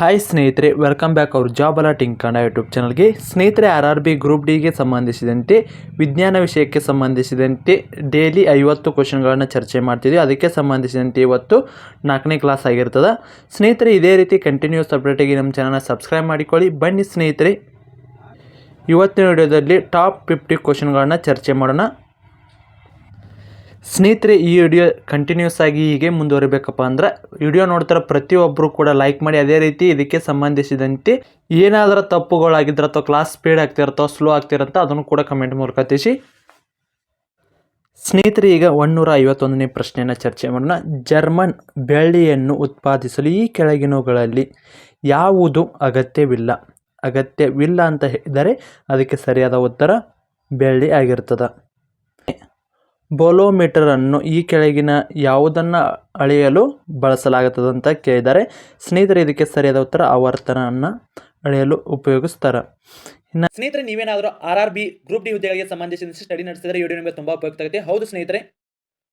Hi ಸ್ನೇಹಿತರೆ welcome back our job alerting Kannada YouTube ಚಾನಲ್ಗೆ ಸ್ನೇಹಿತರೆ ಆರ್ ಆರ್ ಬಿ ಗ್ರೂಪ್ ಡಿಗೆ ಸಂಬಂಧಿಸಿದಂತೆ, ವಿಜ್ಞಾನ ವಿಷಯಕ್ಕೆ ಸಂಬಂಧಿಸಿದಂತೆ ಡೈಲಿ ಐವತ್ತು ಕ್ವಶನ್ಗಳನ್ನು ಚರ್ಚೆ ಮಾಡ್ತಿದ್ವಿ. ಅದಕ್ಕೆ ಸಂಬಂಧಿಸಿದಂತೆ ಇವತ್ತು ನಾಲ್ಕನೇ ಕ್ಲಾಸ್ ಆಗಿರ್ತದೆ. ಸ್ನೇಹಿತರೆ, ಇದೇ ರೀತಿ ಕಂಟಿನ್ಯೂಸ್ ಅಪ್ಡೇಟಿಗೆ ನಮ್ಮ ಚಾನಲ್ನ ಸಬ್ಸ್ಕ್ರೈಬ್ ಮಾಡಿಕೊಳ್ಳಿ. ಬನ್ನಿ ಸ್ನೇಹಿತರೆ, ಇವತ್ತಿನ ವಿಡಿಯೋದಲ್ಲಿ ಟಾಪ್ ಫಿಫ್ಟಿ ಕ್ವಶನ್ಗಳನ್ನು ಚರ್ಚೆ ಮಾಡೋಣ. ಸ್ನೇಹಿತರೆ, ಈ ವಿಡಿಯೋ ಕಂಟಿನ್ಯೂಸ್ ಆಗಿ ಹೀಗೆ ಮುಂದುವರಿಬೇಕಪ್ಪ ಅಂದ್ರೆ ವಿಡಿಯೋ ನೋಡ್ತಾರೆ ಪ್ರತಿಯೊಬ್ಬರು ಕೂಡ ಲೈಕ್ ಮಾಡಿ, ಅದೇ ರೀತಿ ಇದಕ್ಕೆ ಸಂಬಂಧಿಸಿದಂತೆ ಏನಾದರೂ ತಪ್ಪುಗಳಾಗಿದ್ರೆ ಅಥವಾ ಕ್ಲಾಸ್ ಸ್ಪೀಡ್ ಆಗ್ತಿರುತ್ತೋ ಸ್ಲೋ ಆಗ್ತಿರುತ್ತೋ ಅದನ್ನು ಕೂಡ ಕಮೆಂಟ್ ಮೂಲಕ ತಿಳಿಸಿ. ಸ್ನೇಹಿತರೆ, ಈಗ ಒನ್ನೂರ ಐವತ್ತೊಂದನೇ ಪ್ರಶ್ನೆಯನ್ನು ಚರ್ಚೆ ಮಾಡೋಣ. ಜರ್ಮನ್ ಬೆಳ್ಳಿಯನ್ನು ಉತ್ಪಾದಿಸಲು ಈ ಕೆಳಗಿನವುಗಳಲ್ಲಿ ಯಾವುದು ಅಗತ್ಯವಿಲ್ಲ? ಅಗತ್ಯವಿಲ್ಲ ಅಂತ ಹೇಳಿದರೆ ಅದಕ್ಕೆ ಸರಿಯಾದ ಉತ್ತರ ಬೆಳ್ಳಿ ಆಗಿರ್ತದೆ. ಬೋಲೋಮೀಟರ್ ಅನ್ನು ಈ ಕೆಳಗಿನ ಯಾವುದನ್ನು ಅಳೆಯಲು ಬಳಸಲಾಗುತ್ತದೆ ಅಂತ ಕೇಳಿದ್ದಾರೆ. ಸ್ನೇಹಿತರೆ, ಇದಕ್ಕೆ ಸರಿಯಾದ ಉತ್ತರ ಆವರ್ತನವನ್ನು ಅಳೆಯಲು ಉಪಯೋಗಿಸ್ತಾರೆ. ಇನ್ನು ಸ್ನೇಹಿತರೆ, ನೀವೇನಾದರೂ R R B group D ಹುದ್ದೆಗಳಿಗೆ ಸಂಬಂಧಿಸಿದಂತೆ ಸ್ಟಡಿ ನಡೆಸಿದರೆ ಈ ವಿಡಿಯೋ ನಿಮಗೆ ತುಂಬ ಉಪಯುಕ್ತ ಆಗುತ್ತೆ. ಹೌದು ಸ್ನೇಹಿತರೆ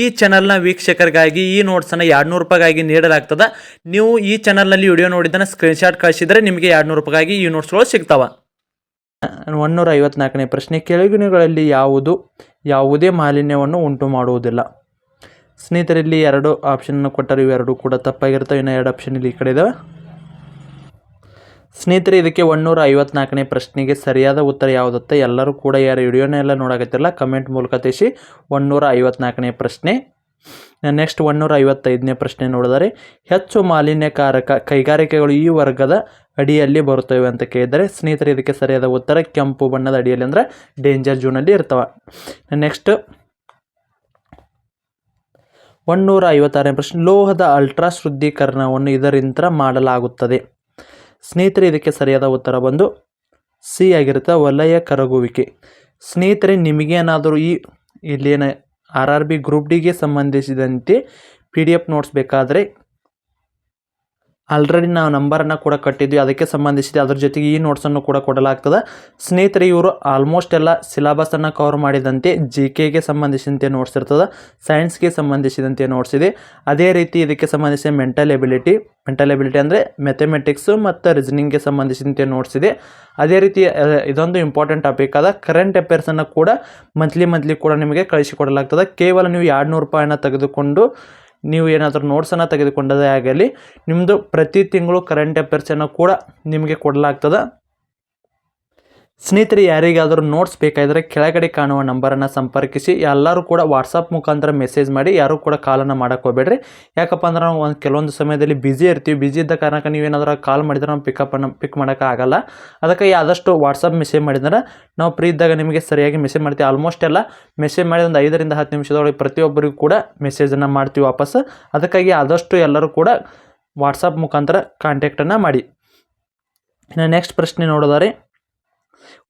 ಈ ಚಾನಲ್ನ ವೀಕ್ಷಕರಿಗಾಗಿ ಈ ನೋಟ್ಸನ್ನು ಎರಡುನೂರು ರೂಪಾಯಿಗಾಗಿ ನೀಡಲಾಗ್ತದೆ. ನೀವು ಈ ಚಾನಲ್ನಲ್ಲಿ ವಿಡಿಯೋ ನೋಡಿದ್ದನ್ನು ಸ್ಕ್ರೀನ್ಶಾಟ್ ಕಳಿಸಿದರೆ ನಿಮಗೆ ಎರಡುನೂರು ರೂಪಾಯಿಗಾಗಿ ಈ ನೋಟ್ಸ್ಗಳು ಸಿಗ್ತಾವ. ಒನ್ನೂರ ಐವತ್ನಾಲ್ಕನೇ ಪ್ರಶ್ನೆ, ಕೆಳಗಿನಗಳಲ್ಲಿ ಯಾವುದು, ಯಾವುದೇ ಮಾಲಿನ್ಯವನ್ನು ಉಂಟು ಮಾಡುವುದಿಲ್ಲ. ಸ್ನೇಹಿತರಲ್ಲಿ ಎರಡು ಆಪ್ಷನ್ ಕೊಟ್ಟರೆ ಇವೆರಡು ಕೂಡ ತಪ್ಪಾಗಿರ್ತವೆ ಇನ್ನು ಎರಡು ಆಪ್ಷನ್ ಇಲ್ಲಿ ಈ ಕಡೆ ಇದಾವೆ. ಸ್ನೇಹಿತರೆ, ಇದಕ್ಕೆ ಒನ್ನೂರ ಐವತ್ನಾಲ್ಕನೇ ಪ್ರಶ್ನೆಗೆ ಸರಿಯಾದ ಉತ್ತರ ಯಾವುದತ್ತೆ? ಎಲ್ಲರೂ ಕೂಡ ಯಾರು ವಿಡಿಯೋನೆಲ್ಲ ನೋಡಕತ್ತಿರಲ್ಲ ಕಮೆಂಟ್ ಮೂಲಕ ತಿಳಿಸಿ. ಒನ್ನೂರ ಐವತ್ನಾಲ್ಕನೇ ಪ್ರಶ್ನೆ. ನೆಕ್ಸ್ಟ್ ಒನ್ನೂರ ಐವತ್ತೈದನೇ ಪ್ರಶ್ನೆ ನೋಡಿದರೆ, ಹೆಚ್ಚು ಮಾಲಿನ್ಯಕಾರಕ ಕೈಗಾರಿಕೆಗಳು ಈ ವರ್ಗದ ಅಡಿಯಲ್ಲಿ ಬರುತ್ತವೆ ಅಂತ ಕೇಳಿದರೆ, ಸ್ನೇಹಿತರೆ, ಇದಕ್ಕೆ ಸರಿಯಾದ ಉತ್ತರ ಕೆಂಪು ಬಣ್ಣದ ಅಡಿಯಲ್ಲಿ ಅಂದರೆ ಡೇಂಜರ್ ಜೂನಲ್ಲಿ ಇರ್ತವೆ. ನೆಕ್ಸ್ಟ್ ಒನ್ನೂರ ಐವತ್ತಾರನೇ ಪ್ರಶ್ನೆ. ಲೋಹದ ಅಲ್ಟ್ರಾ ಶುದ್ಧೀಕರಣವನ್ನು ಇದರಿಂದ ಮಾಡಲಾಗುತ್ತದೆ. ಸ್ನೇಹಿತರೆ, ಇದಕ್ಕೆ ಸರಿಯಾದ ಉತ್ತರ ಬಂದು ಸಿ ಆಗಿರುತ್ತೆ ವಲಯ ಕರಗುವಿಕೆ. ಸ್ನೇಹಿತರೆ ನಿಮಗೇನಾದರೂ ಈ ಇಲ್ಲೇನ ಆರ್ ಆರ್ ಬಿ ಗ್ರೂಪ್ ಡಿಗೆ ಸಂಬಂಧಿಸಿದಂತೆ ಪಿ ಡಿ ಎಫ್ ನೋಟ್ಸ್ ಬೇಕಾದರೆ ಆಲ್ರೆಡಿ ನಾವು ನಂಬರನ್ನು ಕೂಡ ಕಟ್ಟಿದ್ವಿ. ಅದಕ್ಕೆ ಸಂಬಂಧಿಸಿದೆ ಅದ್ರ ಜೊತೆಗೆ ಈ ನೋಟ್ಸನ್ನು ಕೂಡ ಕೊಡಲಾಗ್ತದೆ. ಸ್ನೇಹಿತರೆ, ಇವರು ಆಲ್ಮೋಸ್ಟ್ ಎಲ್ಲ ಸಿಲಬಸನ್ನು ಕವರ್ ಮಾಡಿದಂತೆ ಜಿ ಕೆಗೆ ಸಂಬಂಧಿಸಿದಂತೆ ನೋಟ್ಸ್ ಇರ್ತದೆ. ಸೈನ್ಸ್ಗೆ ಸಂಬಂಧಿಸಿದಂತೆ ನೋಟ್ಸ್ ಇದೆ. ಅದೇ ರೀತಿ ಇದಕ್ಕೆ ಸಂಬಂಧಿಸಿದ ಮೆಂಟಲ್ ಎಬಿಲಿಟಿ ಮೆಂಟಲ್ ಎಬಿಲಿಟಿ ಅಂದರೆ ಮೆಥಮೆಟಿಕ್ಸು ಮತ್ತು ರೀಸನಿಂಗ್ಗೆ ಸಂಬಂಧಿಸಿದಂತೆ ನೋಟ್ಸ್ ಇದೆ. ಅದೇ ರೀತಿ ಇದೊಂದು ಇಂಪಾರ್ಟೆಂಟ್ ಟಾಪಿಕ್ ಆದ ಕರೆಂಟ್ ಅಫೇರ್ಸನ್ನು ಕೂಡ ಮಂತ್ಲಿ ಮಂತ್ಲಿ ಕೂಡ ನಿಮಗೆ ಕಳಿಸಿಕೊಡಲಾಗ್ತದೆ. ಕೇವಲ ನೀವು ಎರಡು ನೂರು ರೂಪಾಯಿನ ತೆಗೆದುಕೊಂಡು ನೀವು ಏನಾದರೂ ನೋಟ್ಸನ್ನು ತೆಗೆದುಕೊಂಡದೇ ಆಗಲಿ ನಿಮ್ಮದು ಪ್ರತಿ ತಿಂಗಳು ಕರೆಂಟ್ ಅಫೇರ್ಸನ್ನು ಕೂಡ ನಿಮಗೆ ಕೊಡಲಾಗ್ತದೆ. ಸ್ನೇಹಿತರೆ, ಯಾರಿಗಾದರೂ ನೋಟ್ಸ್ ಬೇಕಾದರೆ ಕೆಳಗಡೆ ಕಾಣುವ ನಂಬರನ್ನು ಸಂಪರ್ಕಿಸಿ, ಎಲ್ಲರೂ ಕೂಡ ವಾಟ್ಸಪ್ ಮುಖಾಂತರ ಮೆಸೇಜ್ ಮಾಡಿ, ಯಾರೂ ಕೂಡ ಕಾಲನ್ನು ಮಾಡೋಕ್ಕೆ ಹೋಗ್ಬೇಡ್ರಿ. ಯಾಕಪ್ಪ ಅಂದ್ರೆ ನಾವು ಒಂದು ಕೆಲವೊಂದು ಸಮಯದಲ್ಲಿ ಬ್ಯುಸಿ ಇರ್ತೀವಿ. ಬ್ಯುಸಿ ಇದ್ದ ಕಾರಣಕ್ಕೆ ನೀವೇನಾದರೂ ಕಾಲ್ ಮಾಡಿದ್ರೆ ನಾವು ಪಿಕಪ್ಪನ್ನು ಪಿಕ್ ಮಾಡೋಕ್ಕೆ ಆಗಲ್ಲ. ಅದಕ್ಕೆ ಆದಷ್ಟು ವಾಟ್ಸಪ್ ಮೆಸೇಜ್ ಮಾಡಿದ್ರೆ ನಾವು ಫ್ರೀ ಇದ್ದಾಗ ನಿಮಗೆ ಸರಿಯಾಗಿ ಮೆಸೇಜ್ ಮಾಡ್ತೀವಿ. ಆಲ್ಮೋಸ್ಟ್ ಎಲ್ಲ ಮೆಸೇಜ್ ಮಾಡಿದ ಒಂದು ಐದರಿಂದ ಹತ್ತು ನಿಮಿಷದೊಳಗೆ ಪ್ರತಿಯೊಬ್ಬರಿಗೂ ಕೂಡ ಮೆಸೇಜನ್ನು ಮಾಡ್ತೀವಿ ವಾಪಸ್. ಅದಕ್ಕಾಗಿ ಆದಷ್ಟು ಎಲ್ಲರೂ ಕೂಡ ವಾಟ್ಸಪ್ ಮುಖಾಂತರ ಕಾಂಟ್ಯಾಕ್ಟನ್ನು ಮಾಡಿ. ಇನ್ನು ನೆಕ್ಸ್ಟ್ ಪ್ರಶ್ನೆ ನೋಡೋದಾರೆ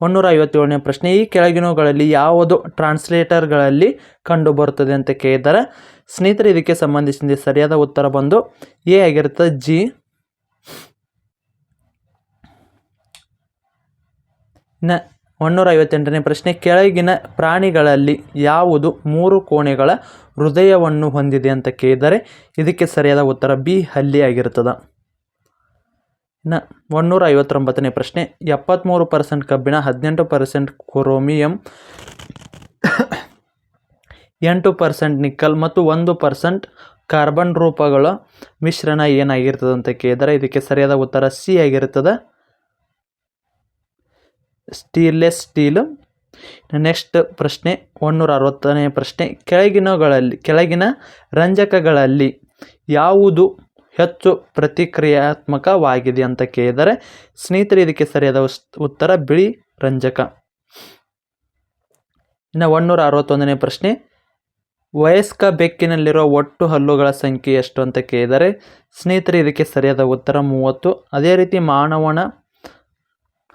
ಒನ್ನೂರ ಐವತ್ತೇಳನೇ ಪ್ರಶ್ನೆ, ಈ ಕೆಳಗಿನವುಗಳಲ್ಲಿ ಯಾವುದು ಟ್ರಾನ್ಸ್ಲೇಟರ್ಗಳಲ್ಲಿ ಕಂಡುಬರುತ್ತದೆ ಅಂತ ಕೇಳಿದ್ದಾರೆ ಸ್ನೇಹಿತರೆ, ಇದಕ್ಕೆ ಸಂಬಂಧಿಸಿದ ಸರಿಯಾದ ಉತ್ತರ ಬಂದು ಎ ಆಗಿರುತ್ತೆ ಜಿ. ನ ಒನ್ನೂರ ಐವತ್ತೆಂಟನೇ ಪ್ರಶ್ನೆ, ಕೆಳಗಿನ ಪ್ರಾಣಿಗಳಲ್ಲಿ ಯಾವುದು ಮೂರು ಕೋಣೆಗಳ ಹೃದಯವನ್ನು ಹೊಂದಿದೆ ಅಂತ ಕೇಳಿದರೆ, ಇದಕ್ಕೆ ಸರಿಯಾದ ಉತ್ತರ ಬಿ, ಹಲ್ಲಿ ಆಗಿರ್ತದೆ ಇನ್ನು ಒನ್ನೂರ ಐವತ್ತೊಂಬತ್ತನೇ ಪ್ರಶ್ನೆ ಎಪ್ಪತ್ತ್ಮೂರು ಪರ್ಸೆಂಟ್ ಕಬ್ಬಿಣ, ಹದಿನೆಂಟು ಪರ್ಸೆಂಟ್ ಕ್ರೋಮಿಯಂ, ಎಂಟು ಪರ್ಸೆಂಟ್ ನಿಕ್ಕಲ್ ಮತ್ತು ಒಂದು ಪರ್ಸೆಂಟ್ ಕಾರ್ಬನ್ ರೂಪಗಳ ಮಿಶ್ರಣ ಏನಾಗಿರ್ತದೆ ಅಂತ ಕೇಳಿದರೆ ಇದಕ್ಕೆ ಸರಿಯಾದ ಉತ್ತರ ಸಿ ಆಗಿರ್ತದೆ ಸ್ಟೀನ್ಲೆಸ್ ಸ್ಟೀಲ್. ನೆಕ್ಸ್ಟ್ ಪ್ರಶ್ನೆ ಒನ್ನೂರ ಅರವತ್ತನೇ ಪ್ರಶ್ನೆ, ಕೆಳಗಿನಗಳಲ್ಲಿ, ಕೆಳಗಿನ ರಂಜಕಗಳಲ್ಲಿ ಯಾವುದು ಹೆಚ್ಚು ಪ್ರತಿಕ್ರಿಯಾತ್ಮಕವಾಗಿದೆ ಅಂತ ಕೇಳಿದರೆ ಸ್ನೇಹಿತರೆ, ಇದಕ್ಕೆ ಸರಿಯಾದ ಉತ್ತರ ಬಿಳಿ ರಂಜಕ. ಇನ್ನು ಒಂದೂರ ಅರವತ್ತೊಂದನೇ ಪ್ರಶ್ನೆ. ವಯಸ್ಕ ಬೆಕ್ಕಿನಲ್ಲಿರುವ ಒಟ್ಟು ಹಲ್ಲುಗಳ ಸಂಖ್ಯೆ ಎಷ್ಟು ಅಂತ ಕೇಳಿದರೆ ಸ್ನೇಹಿತರೆ, ಇದಕ್ಕೆ ಸರಿಯಾದ ಉತ್ತರ ಮೂವತ್ತು. ಅದೇ ರೀತಿ ಮಾನವನ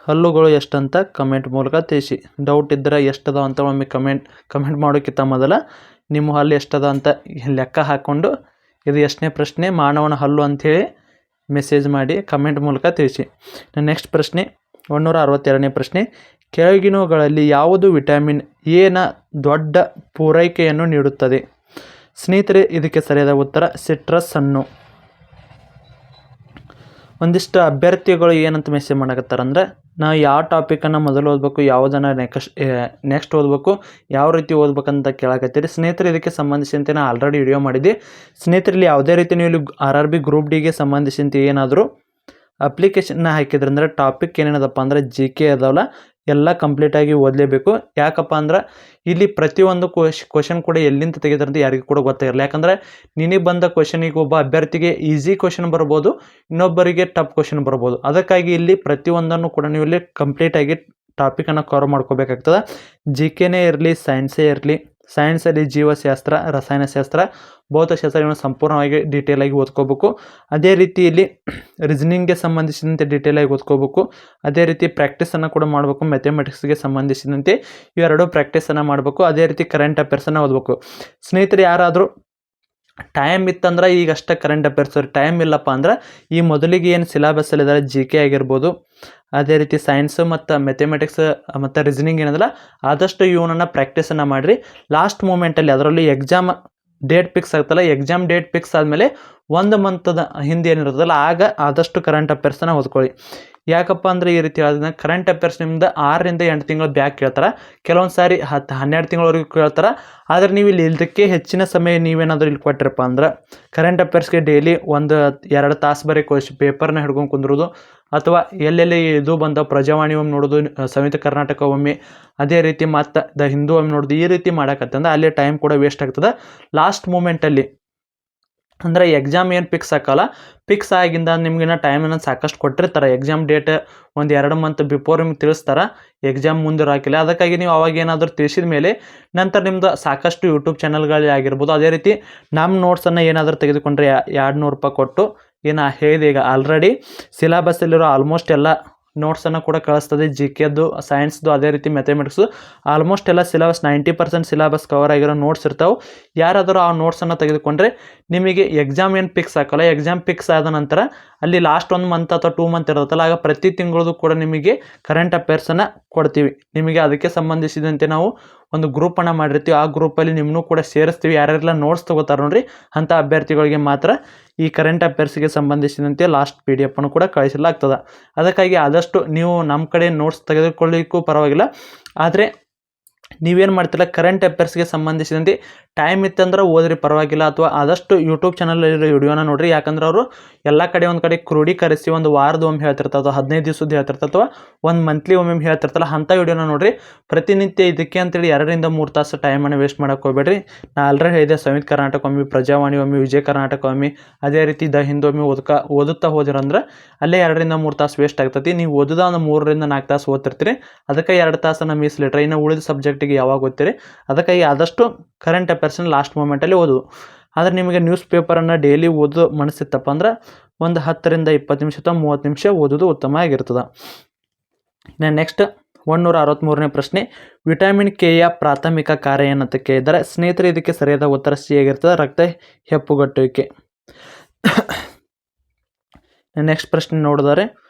ಹಲ್ಲುಗಳು ಎಷ್ಟಂತ ಕಮೆಂಟ್ ಮೂಲಕ ತಿಳಿಸಿ. ಡೌಟ್ ಇದ್ದರೆ ಎಷ್ಟದ ಅಂತ ಒಮ್ಮೆ ಕಮೆಂಟ್ ಕಮೆಂಟ್ ಮಾಡೋಕ್ಕಿಂತ ಮೊದಲ ನಿಮ್ಮ ಹಲ್ಲು ಎಷ್ಟದ ಅಂತ ಲೆಕ್ಕ ಹಾಕ್ಕೊಂಡು ಇದು ಎಷ್ಟನೇ ಪ್ರಶ್ನೆ, ಮಾನವನ ಹಲ್ಲು ಅಂಥೇಳಿ ಮೆಸೇಜ್ ಮಾಡಿ ಕಮೆಂಟ್ ಮೂಲಕ ತಿಳಿಸಿ. ನೆಕ್ಸ್ಟ್ ಪ್ರಶ್ನೆ ಒಂದೂರ ಅರವತ್ತೆರಡನೇ ಪ್ರಶ್ನೆ. ಕೆಳಗಿನವುಗಳಲ್ಲಿ ಯಾವುದು ವಿಟಮಿನ್ ಎನ ದೊಡ್ಡ ಪೂರೈಕೆಯನ್ನು ನೀಡುತ್ತದೆ? ಸ್ನೇಹಿತರೆ, ಇದಕ್ಕೆ ಸರಿಯಾದ ಉತ್ತರ ಸಿಟ್ರಸ್ ಹಣ್ಣು ಒಂದಿಷ್ಟು ಅಭ್ಯರ್ಥಿಗಳು ಏನಂತ ಮೆಸೇಜ್ ಮಾಡಕತ್ತಾರಂದ್ರೆ ನಾವು ಯಾವ ಟಾಪಿಕನ್ನು ಮೊದಲು ಓದಬೇಕು ಯಾವುದನ್ನು ನೆಕ್ಸ್ಟ್ ನೆಕ್ಸ್ಟ್ ಓದಬೇಕು, ಯಾವ ರೀತಿ ಓದ್ಬೇಕಂತ ಕೇಳಕತ್ತೀರಿ. ಸ್ನೇಹಿತರೆ, ಇದಕ್ಕೆ ಸಂಬಂಧಿಸಿದಂತೆ ನಾನು ಆಲ್ರೆಡಿ ವಿಡಿಯೋ ಮಾಡಿದ್ದೆ. ಸ್ನೇಹಿತರಲ್ಲಿ ಯಾವುದೇ ರೀತಿ ನೀವು ಇಲ್ಲಿ ಆರ್ ಆರ್ ಬಿ ಗ್ರೂಪ್ ಡಿಗೆ ಸಂಬಂಧಿಸಿದಂತೆ ಏನಾದರೂ ಅಪ್ಲಿಕೇಶನ್ನ ಹಾಕಿದ್ರೆ ಅಂದರೆ ಟಾಪಿಕ್ ಏನೇನದಪ್ಪ ಅಂದ್ರೆ ಜಿ ಕೆ ಅದಾವಲ್ಲ ಎಲ್ಲ ಕಂಪ್ಲೀಟಾಗಿ ಓದಲೇಬೇಕು. ಯಾಕಪ್ಪ ಅಂದ್ರೆ ಇಲ್ಲಿ ಪ್ರತಿಯೊಂದು ಕ್ವಶ್ ಕ್ವಶನ್ ಕೂಡ ಎಲ್ಲಿಂದ ಅಂತ ಯಾರಿಗೂ ಕೂಡ ಗೊತ್ತಾಗಿರಲ್ಲ ಯಾಕಂದರೆ ನಿನಗೆ ಬಂದ ಕ್ವಶನಿಗೆ ಒಬ್ಬ ಅಭ್ಯರ್ಥಿಗೆ ಈಸಿ ಕ್ವಶನ್ ಬರ್ಬೋದು, ಇನ್ನೊಬ್ಬರಿಗೆ ಟಫ್ ಕ್ವಶನ್ ಬರ್ಬೋದು. ಅದಕ್ಕಾಗಿ ಇಲ್ಲಿ ಪ್ರತಿಯೊಂದನ್ನು ಕೂಡ ನೀವು ಇಲ್ಲಿ ಕಂಪ್ಲೀಟಾಗಿ ಟಾಪಿಕನ್ನು ಕವರ್ ಮಾಡ್ಕೋಬೇಕಾಗ್ತದೆ. ಜಿ ಕೆನೇ ಇರಲಿ ಸೈನ್ಸೇ ಇರಲಿ ಸೈನ್ಸಲ್ಲಿ ಜೀವಶಾಸ್ತ್ರ, ರಸಾಯನಶಾಸ್ತ್ರ ಭೌತಶಾಸ್ತ್ರ ಇವನ್ನು ಸಂಪೂರ್ಣವಾಗಿ ಡೀಟೇಲಾಗಿ ಓದ್ಕೋಬೇಕು. ಅದೇ ರೀತಿ ಇಲ್ಲಿ ರೀಸನಿಂಗ್ಗೆ ಸಂಬಂಧಿಸಿದಂತೆ ಡೀಟೇಲಾಗಿ ಓದ್ಕೋಬೇಕು. ಅದೇ ರೀತಿ ಪ್ರಾಕ್ಟೀಸನ್ನು ಕೂಡ ಮಾಡಬೇಕು ಮ್ಯಾಥಮೆಟಿಕ್ಸ್ಗೆ ಸಂಬಂಧಿಸಿದಂತೆ ಇವೆರಡು ಪ್ರಾಕ್ಟೀಸನ್ನು ಮಾಡಬೇಕು. ಅದೇ ರೀತಿ ಕರೆಂಟ್ ಅಫೇರ್ಸನ್ನು ಓದಬೇಕು. ಸ್ನೇಹಿತರು, ಯಾರಾದರೂ ಟೈಮ್ ಇತ್ತಂದ್ರೆ ಈಗಷ್ಟೇ ಕರೆಂಟ್ ಅಫೇರ್ಸ್ ಟೈಮ್ ಇಲ್ಲಪ್ಪ ಅಂದ್ರೆ ಈ ಮೊದಲಿಗೆ ಏನು ಸಿಲೆಬಸ್ಸಲ್ಲಿದ್ದಾರೆ ಜಿ ಕೆ ಆಗಿರ್ಬೋದು ಅದೇ ರೀತಿ ಸೈನ್ಸು ಮತ್ತು ಮೆಥಮೆಟಿಕ್ಸ್ ಮತ್ತು ರೀಸನಿಂಗ್ ಏನದಲ್ಲ, ಆದಷ್ಟು ಇವನನ್ನು ಪ್ರಾಕ್ಟೀಸನ್ನು ಮಾಡಿರಿ. ಲಾಸ್ಟ್ ಮೂಮೆಂಟಲ್ಲಿ ಅದರಲ್ಲಿ ಎಕ್ಸಾಮ್ ಡೇಟ್ ಫಿಕ್ಸ್ ಆಗ್ತಲ್ಲ ಎಕ್ಸಾಮ್ ಡೇಟ್ ಫಿಕ್ಸ್ ಆದಮೇಲೆ ಒಂದು ಮಂತದ ಹಿಂದೆ ಏನಿರುತ್ತಲ್ಲ ಆಗ ಆದಷ್ಟು ಕರೆಂಟ್ ಅಫೇರ್ಸನ್ನು ಓದ್ಕೊಳ್ಳಿ. ಯಾಕಪ್ಪ ಅಂದರೆ ಈ ರೀತಿ ಹೇಳೋದ್ರಿಂದ ಕರೆಂಟ್ ಅಫೇರ್ಸ್ ನಿಮ್ದು ಆರರಿಂದ ಎಂಟು ತಿಂಗಳು ಬ್ಯಾಕ್ ಕೇಳ್ತಾರೆ, ಕೆಲವೊಂದು ಸಾರಿ ಹತ್ತು ಹನ್ನೆರಡು ತಿಂಗಳವರೆಗೂ ಕೇಳ್ತಾರೆ, ಆದರೆ ನೀವು ಇಲ್ಲಿ ಇದಕ್ಕೆ ಹೆಚ್ಚಿನ ಸಮಯ ನೀವೇನಾದರೂ ಇಲ್ಲಿ ಕೊಟ್ಟಿರಪ್ಪ ಅಂದ್ರೆ ಕರೆಂಟ್ ಅಫೇರ್ಸ್ಗೆ ಡೈಲಿ ಒಂದು ಎರಡು ತಾಸು ಬರೀ ಕ್ವಶ್ ಪೇಪರ್ನ ಹಿಡ್ಕೊಂಡು ಕುಂದ್ರೋದು, ಅಥವಾ ಎಲ್ಲೆಲ್ಲಿ ಇದು ಬಂದ ಪ್ರಜಾವಾಣಿ ಒಮ್ಮೆ ನೋಡೋದು ಸಂಯುಕ್ತ ಕರ್ನಾಟಕ ಒಮ್ಮೆ, ಅದೇ ರೀತಿ ಮತ್ತು ದ ಹಿಂದೂ ಒಮ್ಮೆ ನೋಡೋದು, ಈ ರೀತಿ ಮಾಡೋಕತ್ತಂದ್ರೆ ಅಲ್ಲಿ ಟೈಮ್ ಕೂಡ ವೇಸ್ಟ್ ಆಗ್ತದೆ. ಲಾಸ್ಟ್ ಮೂಮೆಂಟಲ್ಲಿ ಅಂದರೆ ಎಕ್ಸಾಮ್ ಏನು ಫಿಕ್ಸ್ ಹಾಕಲ್ಲ ಫಿಕ್ಸ್ ಆಗಿಂದ ನಿಮ್ಗಿನ್ನ ಟೈಮನ್ನು ಸಾಕಷ್ಟು ಕೊಟ್ಟಿರ್ತಾರೆ. ಎಕ್ಸಾಮ್ ಡೇಟ್ ಒಂದು ಎರಡು ಮಂತ್ ಬಿಫೋರ್ ನಿಮ್ಗೆ ತಿಳಿಸ್ತಾರೆ. ಎಕ್ಸಾಮ್ ಮುಂದೆ ಹಾಕಿಲ್ಲ. ಅದಕ್ಕಾಗಿ ನೀವು ಅವಾಗ ಏನಾದರೂ ತಿಳಿಸಿದ ಮೇಲೆ ನಂತರ ನಿಮ್ದು ಸಾಕಷ್ಟು ಯೂಟ್ಯೂಬ್ ಚಾನಲ್ಗಳೇ ಆಗಿರ್ಬೋದು. ಅದೇ ರೀತಿ ನಮ್ಮ ನೋಟ್ಸನ್ನು ಏನಾದರೂ ತೆಗೆದುಕೊಂಡ್ರೆ ಎರಡು ನೂರು ರೂಪಾಯಿ ಕೊಟ್ಟು ಏನು ಹೇಳಿದೆ ಈಗ ಆಲ್ರೆಡಿ ಸಿಲೆಬಸ್ಸಲ್ಲಿರೋ ಆಲ್ಮೋಸ್ಟ್ ಎಲ್ಲ ನೋಟ್ಸನ್ನು ಕೂಡ ಕಳಿಸ್ತದೆ. ಜಿ ಕೆದ್ದು ಸೈನ್ಸ್ದು ಅದೇ ರೀತಿ ಮೆಥಮೆಟಿಕ್ಸು ಆಲ್ಮೋಸ್ಟ್ ಎಲ್ಲ syllabus ninety percent syllabus cover ಆಗಿರೋ ನೋಟ್ಸ್ ಇರ್ತಾವೆ. ಯಾರಾದರೂ ಆ ನೋಟ್ಸನ್ನು ತೆಗೆದುಕೊಂಡ್ರೆ ನಿಮಗೆ ಎಕ್ಸಾಮ್ ಏನು ಫಿಕ್ಸ್ ಹಾಕಲ್ಲ ಎಕ್ಸಾಮ್ ಫಿಕ್ಸ್ ಆದ ನಂತರ ಅಲ್ಲಿ ಲಾಸ್ಟ್ ಒಂದು ಮಂತ್ ಅಥವಾ ಟೂ ಮಂತ್ ಇರುತ್ತಲ್ಲ. ಆಗ ಪ್ರತಿ ತಿಂಗಳದು ಕೂಡ ನಿಮಗೆ ಕರೆಂಟ್ ಅಫೇರ್ಸನ್ನು ಕೊಡ್ತೀವಿ. ನಿಮಗೆ ಅದಕ್ಕೆ ಸಂಬಂಧಿಸಿದಂತೆ ನಾವು ಒಂದು ಗ್ರೂಪನ್ನು ಮಾಡಿರ್ತೀವಿ. ಆ ಗ್ರೂಪಲ್ಲಿ ನಿಮ್ಮನ್ನು ಕೂಡ ಸೇರಿಸ್ತೀವಿ. ಯಾರ್ಯಾರೆಲ್ಲ ನೋಟ್ಸ್ ತೊಗೋತಾರೆ ನೋಡ್ರಿ ಅಂಥ ಅಭ್ಯರ್ಥಿಗಳಿಗೆ ಮಾತ್ರ ಈ ಕರೆಂಟ್ ಅಫೇರ್ಸ್ಗೆ ಸಂಬಂಧಿಸಿದಂತೆ ಲಾಸ್ಟ್ ಪಿ ಡಿ ಎಫನ್ನು ಕೂಡ ಕಳಿಸಲಾಗ್ತದೆ. ಅದಕ್ಕಾಗಿ ಆದಷ್ಟು ನೀವು ನಮ್ಮ ಕಡೆ ನೋಟ್ಸ್ ತೆಗೆದುಕೊಳ್ಳಿಕ್ಕೂ ಪರವಾಗಿಲ್ಲ. ಆದರೆ ನೀವೇನು ಮಾಡ್ತಿಲ್ಲ ಕರೆಂಟ್ ಅಫೇರ್ಸ್ಗೆ ಸಂಬಂಧಿಸಿದಂತೆ ಟೈಮ್ ಇತ್ತಂದ್ರೆ ಓದ್ರಿ, ಪರವಾಗಿಲ್ಲ. ಅಥವಾ ಆದಷ್ಟು ಯೂಟ್ಯೂಬ್ ಚಾನಲಲ್ಲಿರೋ ವಿಡಿಯೋನ ನೋಡ್ರಿ. ಯಾಕಂದ್ರೆ ಅವರು ಎಲ್ಲ ಕಡೆ ಒಂದು ಕಡೆ ಕ್ರೋಢೀಕರಿಸಿ ಒಂದು ವಾರದ ಒಮ್ಮೆ ಹೇಳ್ತಿರ್ತಾರೆ. ಅಥವಾ ಹದಿನೈದು ದಿವಸದ್ದು ಹೇಳ್ತಿರ್ತಾರೆ. ಅಥವಾ ಒಂದು ಮಂತ್ಲಿ ಒಮ್ಮೆ ಹೇಳ್ತಿರ್ತಲ್ಲ ಅಂಥ ವಿಡಿಯೋನ ನೋಡ್ರಿ. ಪ್ರತಿನಿತ್ಯ ಇದಕ್ಕೆ ಅಂತೇಳಿ ಎರಡರಿಂದ ಮೂರು ತಾಸು ಟೈಮನ್ನು ವೇಸ್ಟ್ ಮಾಡೋಕೆ ಹೋಗ್ಬೇಡ್ರಿ. ನಾ ಆಲ್ರೆಡಿ ಹೇಳಿದೆ ಸಂಯುಕ್ತ ಕರ್ನಾಟಕ ಒಮ್ಮೆ, ಪ್ರಜಾವಾಣಿ ಒಮ್ಮೆ, ವಿಜಯ ಕರ್ನಾಟಕ ಒಮ್ಮೆ, ಅದೇ ರೀತಿ ದ ಹಿಂದೂ ಒಮ್ಮೆ ಓದ್ಕ, ಓದುತ್ತಾ ಹೋದಿರಂದ್ರೆ ಅಲ್ಲೇ ಎರಡರಿಂದ ಮೂರು ತಾಸು ವೇಸ್ಟ್ ಆಗ್ತೈತಿ. ನೀವು ಓದುದ ಒಂದು ಮೂರರಿಂದ ನಾಲ್ಕು ತಾಸು ಓದ್ತಿರ್ತೀರಿ. ಅದಕ್ಕೆ ಎರಡು ತಾಸನ್ನು ಮೀಸಲಿಟ್ರೆ. ಇನ್ನು ಉಳಿದ ಸಬ್ಜೆಕ್ಟಿಗೆ ಯಾವಾಗ ಓದ್ತೀರಿ? ಅದಕ್ಕಾಗಿ ಆದಷ್ಟು ಕರೆಂಟ್ ಅಫೇರ್ಸ್ನ ಲಾಸ್ಟ್ ಮೂಮೆಂಟಲ್ಲಿ ಓದು ಆದರೆ ನಿಮಗೆ ನ್ಯೂಸ್ ಪೇಪರನ್ನು ಡೈಲಿ ಓದೋ ಮನಸ್ಸಿತ್ತಪ್ಪ ಅಂದ್ರೆ ಒಂದು ಹತ್ತರಿಂದ ಇಪ್ಪತ್ತು ನಿಮಿಷ ಅಥವಾ ಮೂವತ್ತು ನಿಮಿಷ ಓದೋದು ಉತ್ತಮ ಆಗಿರ್ತದೆ. ಇನ್ನು ನೆಕ್ಸ್ಟ್ ಒಂದೂರ ಅರವತ್ತ್ಮೂರನೇ ಪ್ರಶ್ನೆ ವಿಟಮಿನ್ ಕೆಯ ಪ್ರಾಥಮಿಕ ಕಾರ್ಯ ಏನಂತ ಕೇಳಿದರೆ ಸ್ನೇಹಿತರೆ ಇದಕ್ಕೆ ಸರಿಯಾದ ಉತ್ತರ ಸಿ ಆಗಿರ್ತದೆ ರಕ್ತ ಹೆಪ್ಪುಗಟ್ಟುವಿಕೆ. ನೆಕ್ಸ್ಟ್ ಪ್ರಶ್ನೆ ನೋಡಿದರೆ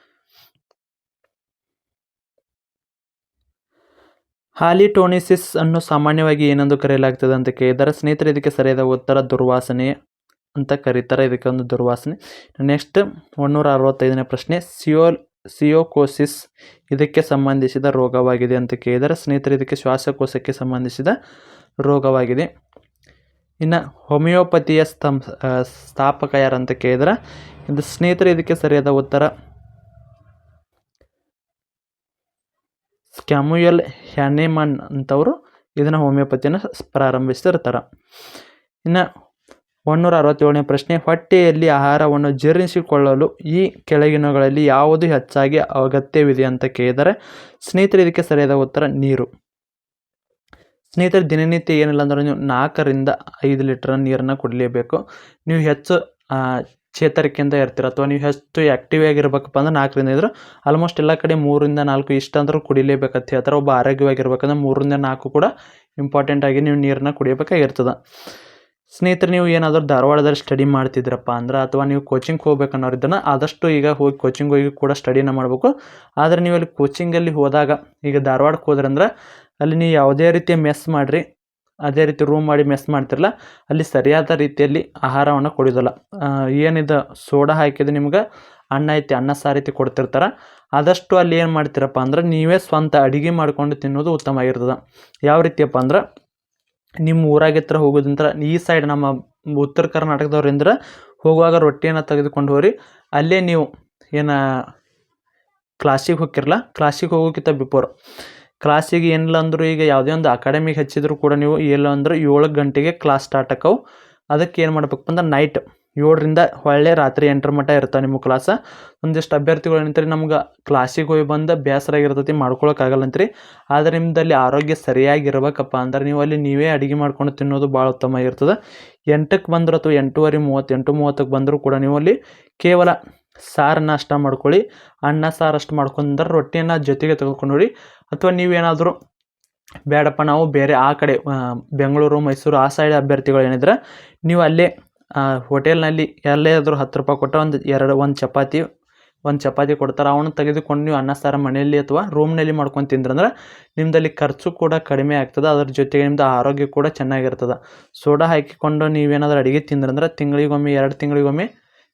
ಹಾಲಿಟೋನಿಸಿಸ್ ಅನ್ನು ಸಾಮಾನ್ಯವಾಗಿ ಏನೆಂದು ಕರೆಯಲಾಗ್ತದೆ ಅಂತ ಕೇಳಿದರೆ, ಸ್ನೇಹಿತರೆ, ಇದಕ್ಕೆ ಸರಿಯಾದ ಉತ್ತರ ದುರ್ವಾಸನೆ ಅಂತ ಕರೀತಾರೆ. ಇದಕ್ಕೆ ಒಂದು ದುರ್ವಾಸನೆ. ನೆಕ್ಸ್ಟ್ ಒಂದೂರ ಅರವತ್ತೈದನೇ ಪ್ರಶ್ನೆ. ಸಿಯೋಲ್ ಸಿಯೋಕೋಸಿಸ್ ಇದಕ್ಕೆ ಸಂಬಂಧಿಸಿದ ರೋಗವಾಗಿದೆ ಅಂತ ಕೇಳಿದರೆ, ಸ್ನೇಹಿತರೆ, ಇದಕ್ಕೆ ಶ್ವಾಸಕೋಶಕ್ಕೆ ಸಂಬಂಧಿಸಿದ ರೋಗವಾಗಿದೆ. ಇನ್ನು ಹೋಮಿಯೋಪತಿಯ ಸ್ತಂ ಸ್ಥಾಪಕ ಯಾರಂತ ಕೇಳಿದ್ರೆ, ಇದು ಸ್ನೇಹಿತರೆ, ಇದಕ್ಕೆ ಸರಿಯಾದ ಉತ್ತರ ಸ್ಕ್ಯಾಮ್ಯುಯಲ್ ಹ್ಯಾನೆಮನ್ ಅಂತವರು ಇದನ್ನು ಹೋಮಿಯೋಪತಿಯನ್ನು ಪ್ರಾರಂಭಿಸಿರ್ತಾರೆ ಇನ್ನು ಒಂದೂರ ಅರವತ್ತೇಳನೇ ಪ್ರಶ್ನೆ, ಹೊಟ್ಟೆಯಲ್ಲಿ ಆಹಾರವನ್ನು ಜೀರ್ಣಿಸಿಕೊಳ್ಳಲು ಈ ಕೆಳಗಿನಗಳಲ್ಲಿ ಯಾವುದು ಹೆಚ್ಚಾಗಿ ಅಗತ್ಯವಿದೆ ಅಂತ ಕೇಳಿದರೆ, ಸ್ನೇಹಿತರೆ ಇದಕ್ಕೆ ಸರಿಯಾದ ಉತ್ತರ ನೀರು. ಸ್ನೇಹಿತರೆ ದಿನನಿತ್ಯ ಏನಿಲ್ಲ ಅಂದ್ರೆ ನೀವು ನಾಲ್ಕರಿಂದ ಐದು ಲೀಟರ್ ನೀರನ್ನು ಕುಡಿಲೇಬೇಕು. ನೀವು ಹೆಚ್ಚು ಚೇತರಿಕೆಯಿಂದ ಇರ್ತೀರ? ಅಥವಾ ನೀವು ಹೆಚ್ಚು ಆ್ಯಕ್ಟಿವ್ ಆಗಿರ್ಬೇಕಪ್ಪ ಅಂದ್ರೆ ನಾಲ್ಕರಿಂದ ಇದ್ರೆ ಆಲ್ಮೋಸ್ಟ್ ಎಲ್ಲ ಕಡೆ ಮೂರಿಂದ ನಾಲ್ಕು ಇಷ್ಟಂದ್ರೂ ಕುಡಿಲೇಬೇಕಂತ ಹೇಳ್ತಾರೆ ಒಬ್ಬ ಆರೋಗ್ಯವಾಗಿರ್ಬೇಕಂದ್ರೆ ಮೂರಿಂದ ನಾಲ್ಕು ಕೂಡ ಇಂಪಾರ್ಟೆಂಟ್ ಆಗಿ ನೀವು ನೀರನ್ನ ಕುಡಿಯಬೇಕಾಗಿರ್ತದೆ. ಸ್ನೇಹಿತರೆ, ನೀವು ಏನಾದರೂ ಧಾರವಾಡದಲ್ಲಿ ಸ್ಟಡಿ ಮಾಡ್ತಿದ್ರಪ್ಪ ಅಂದ್ರೆ, ಅಥವಾ ನೀವು ಕೋಚಿಂಗ್ ಹೋಗ್ಬೇಕನ್ನೋರಿದ್ದನ್ನು ಆದಷ್ಟು ಈಗ ಹೋಗಿ ಕೋಚಿಂಗ್ ಹೋಗಿ ಕೂಡ ಸ್ಟಡಿನ ಮಾಡಬೇಕು. ಆದರೆ ನೀವು ಅಲ್ಲಿ ಕೋಚಿಂಗಲ್ಲಿ ಹೋದಾಗ, ಈಗ ಧಾರವಾಡಕ್ಕೆ ಹೋದ್ರಂದ್ರೆ, ಅಲ್ಲಿ ನೀವು ಯಾವುದೇ ರೀತಿಯ ಮೆಸ್ ಮಾಡಿರಿ. ಅದೇ ರೀತಿ ರೂಮ್ ಮಾಡಿ ಮೆಸ್ ಮಾಡ್ತಿರಲ್ಲ, ಅಲ್ಲಿ ಸರಿಯಾದ ರೀತಿಯಲ್ಲಿ ಆಹಾರವನ್ನು ಕೊಡೋದಿಲ್ಲ ಏನಿದೆ ಸೋಡಾ ಹಾಕಿದ್ರೆ ನಿಮ್ಗೆ ಅನ್ನ ಐತಿ, ಅನ್ನ ಸಾರು ರೀತಿ ಕೊಡ್ತಿರ್ತಾರೆ. ಆದಷ್ಟು ಅಲ್ಲಿ ಏನು ಮಾಡ್ತೀರಪ್ಪ ಅಂದ್ರೆ ನೀವೇ ಸ್ವಂತ ಅಡುಗೆ ಮಾಡ್ಕೊಂಡು ತಿನ್ನೋದು ಉತ್ತಮ ಆಗಿರ್ತದೆ. ಯಾವ ರೀತಿಯಪ್ಪ ಅಂದ್ರೆ ನಿಮ್ಮ ಊರಾಗಿತ್ರ ಹೋಗೋದಂತ ಈ ಸೈಡ್ ನಮ್ಮ ಉತ್ತರ ಕರ್ನಾಟಕದವ್ರಿಂದ ಹೋಗುವಾಗ ರೊಟ್ಟಿಯನ್ನು ತೆಗೆದುಕೊಂಡು ಹೋಗ್ರಿ ಅಲ್ಲೇ ನೀವು ಏನು ಕ್ಲಾಸಿಗೆ ಹೋಗಿರಲ್ಲ ಕ್ಲಾಸಿಗೆ ಹೋಗೋಕ್ಕಿಂತ ಬಿಫೋರ್ ಕ್ಲಾಸಿಗೆ ಏನಿಲ್ಲ ಅಂದರೂ ಈಗ ಯಾವುದೇ ಒಂದು ಅಕಾಡೆಮಿಗೆ ಹಚ್ಚಿದ್ರು ಕೂಡ ನೀವು ಇಲ್ಲ ಅಂದ್ರೆ ಏಳು ಗಂಟೆಗೆ ಕ್ಲಾಸ್ ಸ್ಟಾರ್ಟ್ ಆಕವು. ಅದಕ್ಕೆ ಏನು ಮಾಡ್ಬೇಕಪ್ಪ ಅಂದ್ರೆ ನೈಟ್ ಏಳರಿಂದ ಒಳ್ಳೆ ರಾತ್ರಿ ಎಂಟರ ಮಟ್ಟ ಇರ್ತಾವೆ ನಿಮ್ಮ ಕ್ಲಾಸ ಒಂದಿಷ್ಟು ಅಭ್ಯರ್ಥಿಗಳು ಏನಂತಾರೆ, ನಮ್ಗೆ ಕ್ಲಾಸಿಗೆ ಹೋಗಿ ಬಂದು ಬೇಸರ ಆಗಿರ್ತೈತಿ ಮಾಡ್ಕೊಳಕ್ಕಾಗಲ್ಲ ಆದರೆ ನಿಮ್ಮದಲ್ಲಿ ಆರೋಗ್ಯ ಸರಿಯಾಗಿರ್ಬೇಕಪ್ಪ ಅಂದ್ರೆ ನೀವು ಅಲ್ಲಿ ನೀವೇ ಅಡುಗೆ ಮಾಡ್ಕೊಂಡು ತಿನ್ನೋದು ಭಾಳ ಉತ್ತಮ ಆಗಿರ್ತದೆ ಎಂಟಕ್ಕೆ ಬಂದ್ರು ಅಥವಾ ಎಂಟೂವರೆ ಮೂವತ್ತು, ಎಂಟು ಮೂವತ್ತಕ್ಕೆ ಬಂದರೂ ಕೂಡ ನೀವು ಅಲ್ಲಿ ಕೇವಲ ಸಾರು ಅಷ್ಟ ಮಾಡ್ಕೊಳ್ಳಿ. ಅನ್ನ ಸಾರು ಅಷ್ಟು ಮಾಡ್ಕೊಂಡ್ರೆ ರೊಟ್ಟಿಯನ್ನು ಜೊತೆಗೆ ತೆಗೆದುಕೊಂಡು ಹೋಗಿ ಅಥವಾ ನೀವೇನಾದರೂ ಬೇಡಪ್ಪ, ನಾವು ಬೇರೆ ಆ ಕಡೆ ಬೆಂಗಳೂರು, ಮೈಸೂರು ಆ ಸೈಡ್ ಅಭ್ಯರ್ಥಿಗಳು ಏನಿದ್ರೆ ನೀವು ಅಲ್ಲೇ ಹೋಟೆಲ್ನಲ್ಲಿ ಎಲ್ಲೇ ಆದರೂ ಹತ್ತು ರೂಪಾಯಿ ಕೊಟ್ಟ ಒಂದು ಎರಡು, ಒಂದು ಚಪಾತಿ ಒಂದು ಚಪಾತಿ ಕೊಡ್ತಾರೆ. ಅವನ್ನ ತೆಗೆದುಕೊಂಡು ನೀವು ಅನ್ನ ಸಾರ ಮನೆಯಲ್ಲಿ ಅಥವಾ ರೂಮ್ನಲ್ಲಿ ಮಾಡ್ಕೊಂಡು ತಿಂದ್ರಂದ್ರೆ ನಿಮ್ಮದಲ್ಲಿ ಖರ್ಚು ಕೂಡ ಕಡಿಮೆ ಆಗ್ತದೆ. ಅದ್ರ ಜೊತೆಗೆ ನಿಮ್ಮದು ಆರೋಗ್ಯ ಕೂಡ ಚೆನ್ನಾಗಿರ್ತದೆ. ಸೋಡಾ ಹಾಕಿಕೊಂಡು ನೀವೇನಾದರೂ ಅಡುಗೆ ತಿಂದ್ರಂದ್ರೆ ತಿಂಗಳಿಗೊಮ್ಮೆ, ಎರಡು ತಿಂಗಳಿಗೊಮ್ಮೆ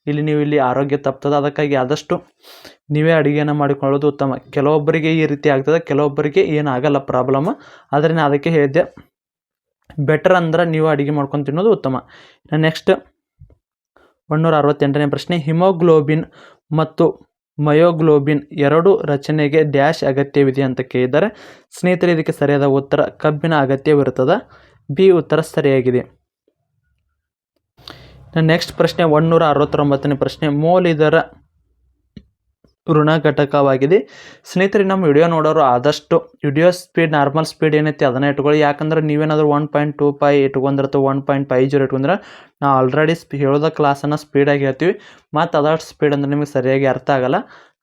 ಇಲ್ಲಿ ನೀವು ಇಲ್ಲಿ ಆರೋಗ್ಯ ತಪ್ತದೆ. ಅದಕ್ಕಾಗಿ ಆದಷ್ಟು ನೀವೇ ಅಡುಗೆನ ಮಾಡಿಕೊಳ್ಳೋದು ಉತ್ತಮ. ಕೆಲವೊಬ್ಬರಿಗೆ ಈ ರೀತಿ ಆಗ್ತದೆ, ಕೆಲವೊಬ್ಬರಿಗೆ ಏನಾಗಲ್ಲ ಪ್ರಾಬ್ಲಮ್. ಆದರೆ ನಾನು ಅದಕ್ಕೆ ಹೇಳಿದ್ದೆ ಬೆಟರ್ ಅಂದ್ರೆ ನೀವು ಅಡುಗೆ ಮಾಡ್ಕೊಂಡು ತಿನ್ನೋದು ಉತ್ತಮ. ನೆಕ್ಸ್ಟ್ ಒಂದೂರ ಅರವತ್ತೆಂಟನೇ ಪ್ರಶ್ನೆ. ಹಿಮೋಗ್ಲೋಬಿನ್ ಮತ್ತು ಮಯೋಗ್ಲೋಬಿನ್ ಎರಡು ರಚನೆಗೆ ಡ್ಯಾಶ್ ಅಗತ್ಯವಿದೆ ಅಂತ ಕೇಳಿದ್ದಾರೆ. ಸ್ನೇಹಿತರೆ, ಇದಕ್ಕೆ ಸರಿಯಾದ ಉತ್ತರ ಕಬ್ಬಿನ ಅಗತ್ಯವಿರುತ್ತದೆ. ಬಿ ಉತ್ತರ ಸರಿಯಾಗಿದೆ. ನೆಕ್ಸ್ಟ್ ಪ್ರಶ್ನೆ ಒಂದೂರ ಅರವತ್ತೊಂಬತ್ತನೇ ಪ್ರಶ್ನೆ ಮೋಲ್ ಇದರ ಋಣ ಘಟಕವಾಗಿದೆ. ಸ್ನೇಹಿತರೆ, ನಮ್ಮ ವಿಡಿಯೋ ನೋಡೋರು ಆದಷ್ಟು ವಿಡಿಯೋ ಸ್ಪೀಡ್, ನಾರ್ಮಲ್ ಸ್ಪೀಡ್ ಏನೈತಿ ಅದನ್ನ ಇಟ್ಕೊಳ್ಳಿ. ಯಾಕಂದ್ರೆ ನೀವೇನಾದರೂ ಒನ್ ಪಾಯಿಂಟ್ ಟೂ ಫೈ ಇಟ್ಕೊಂಡ್ರೆ ಅಥವಾ ಒನ್ ಪಾಯಿಂಟ್ ಫೈ ಜೀರೋ ಇಟ್ಕೊಂಡ್ರೆ ನಾವು ಆಲ್ರೆಡಿ ಸ್ಪೀ ಹೇಳೋದ ಕ್ಲಾಸನ್ನು ಸ್ಪೀಡಾಗಿ ಹೇಳ್ತೀವಿ. ಮತ್ತು ಅದಷ್ಟು ಸ್ಪೀಡ್ ಅಂದ್ರೆ ನಿಮಗೆ ಸರಿಯಾಗಿ ಅರ್ಥ ಆಗಲ್ಲ.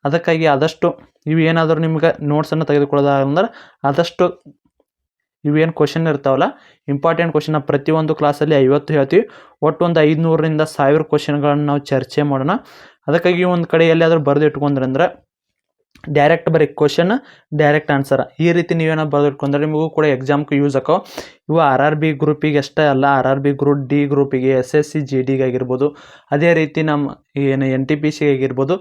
ಅದಕ್ಕಾಗಿ ಆದಷ್ಟು ನೀವು ಏನಾದರೂ ನಿಮ್ಗೆ ನೋಟ್ಸನ್ನು ತೆಗೆದುಕೊಳ್ಳೋದಾಗಂದ್ರೆ ಆದಷ್ಟು ಇವೇನು ಕ್ವಶನ್ ಇರ್ತಾವಲ್ಲ ಇಂಪಾರ್ಟೆಂಟ್ ಕ್ವಶನ್ ಪ್ರತಿಯೊಂದು ಕ್ಲಾಸಲ್ಲಿ ಐವತ್ತು ಹೇಳ್ತೀವಿ. ಒಟ್ಟು ಒಂದು ಐದುನೂರರಿಂದ ಸಾವಿರ ಕ್ವಶನ್ಗಳನ್ನು ನಾವು ಚರ್ಚೆ ಮಾಡೋಣ. ಅದಕ್ಕಾಗಿ ಒಂದು ಕಡೆ ಎಲ್ಲಿಯಾದರೂ ಬರೆದು ಇಟ್ಕೊಂಡ್ರಂದ್ರೆ ಡೈರೆಕ್ಟ್ ಬರೀ ಕ್ವಶನ್ ಡೈರೆಕ್ಟ್ ಆನ್ಸರ್ ಈ ರೀತಿ ನೀವೇನೋ ಬರೆದು ಇಟ್ಕೊಂಡ್ರೆ ನಿಮಗೂ ಕೂಡ ಎಕ್ಸಾಮ್ಗೆ ಯೂಸ್ ಆಕೋ. ಇವು ಆರ್ ಆರ್ ಬಿ ಗ್ರೂಪಿಗೆ ಅಷ್ಟೇ ಅಲ್ಲ R R B group D ಗ್ರೂಪಿಗೆ S S C G ಡಿಗೆ ಆಗಿರ್ಬೋದು. ಅದೇ ರೀತಿ ನಮ್ಮ ಏನು ಎನ್ ಟಿ ಪಿ ಸಿ ಆಗಿರ್ಬೋದು.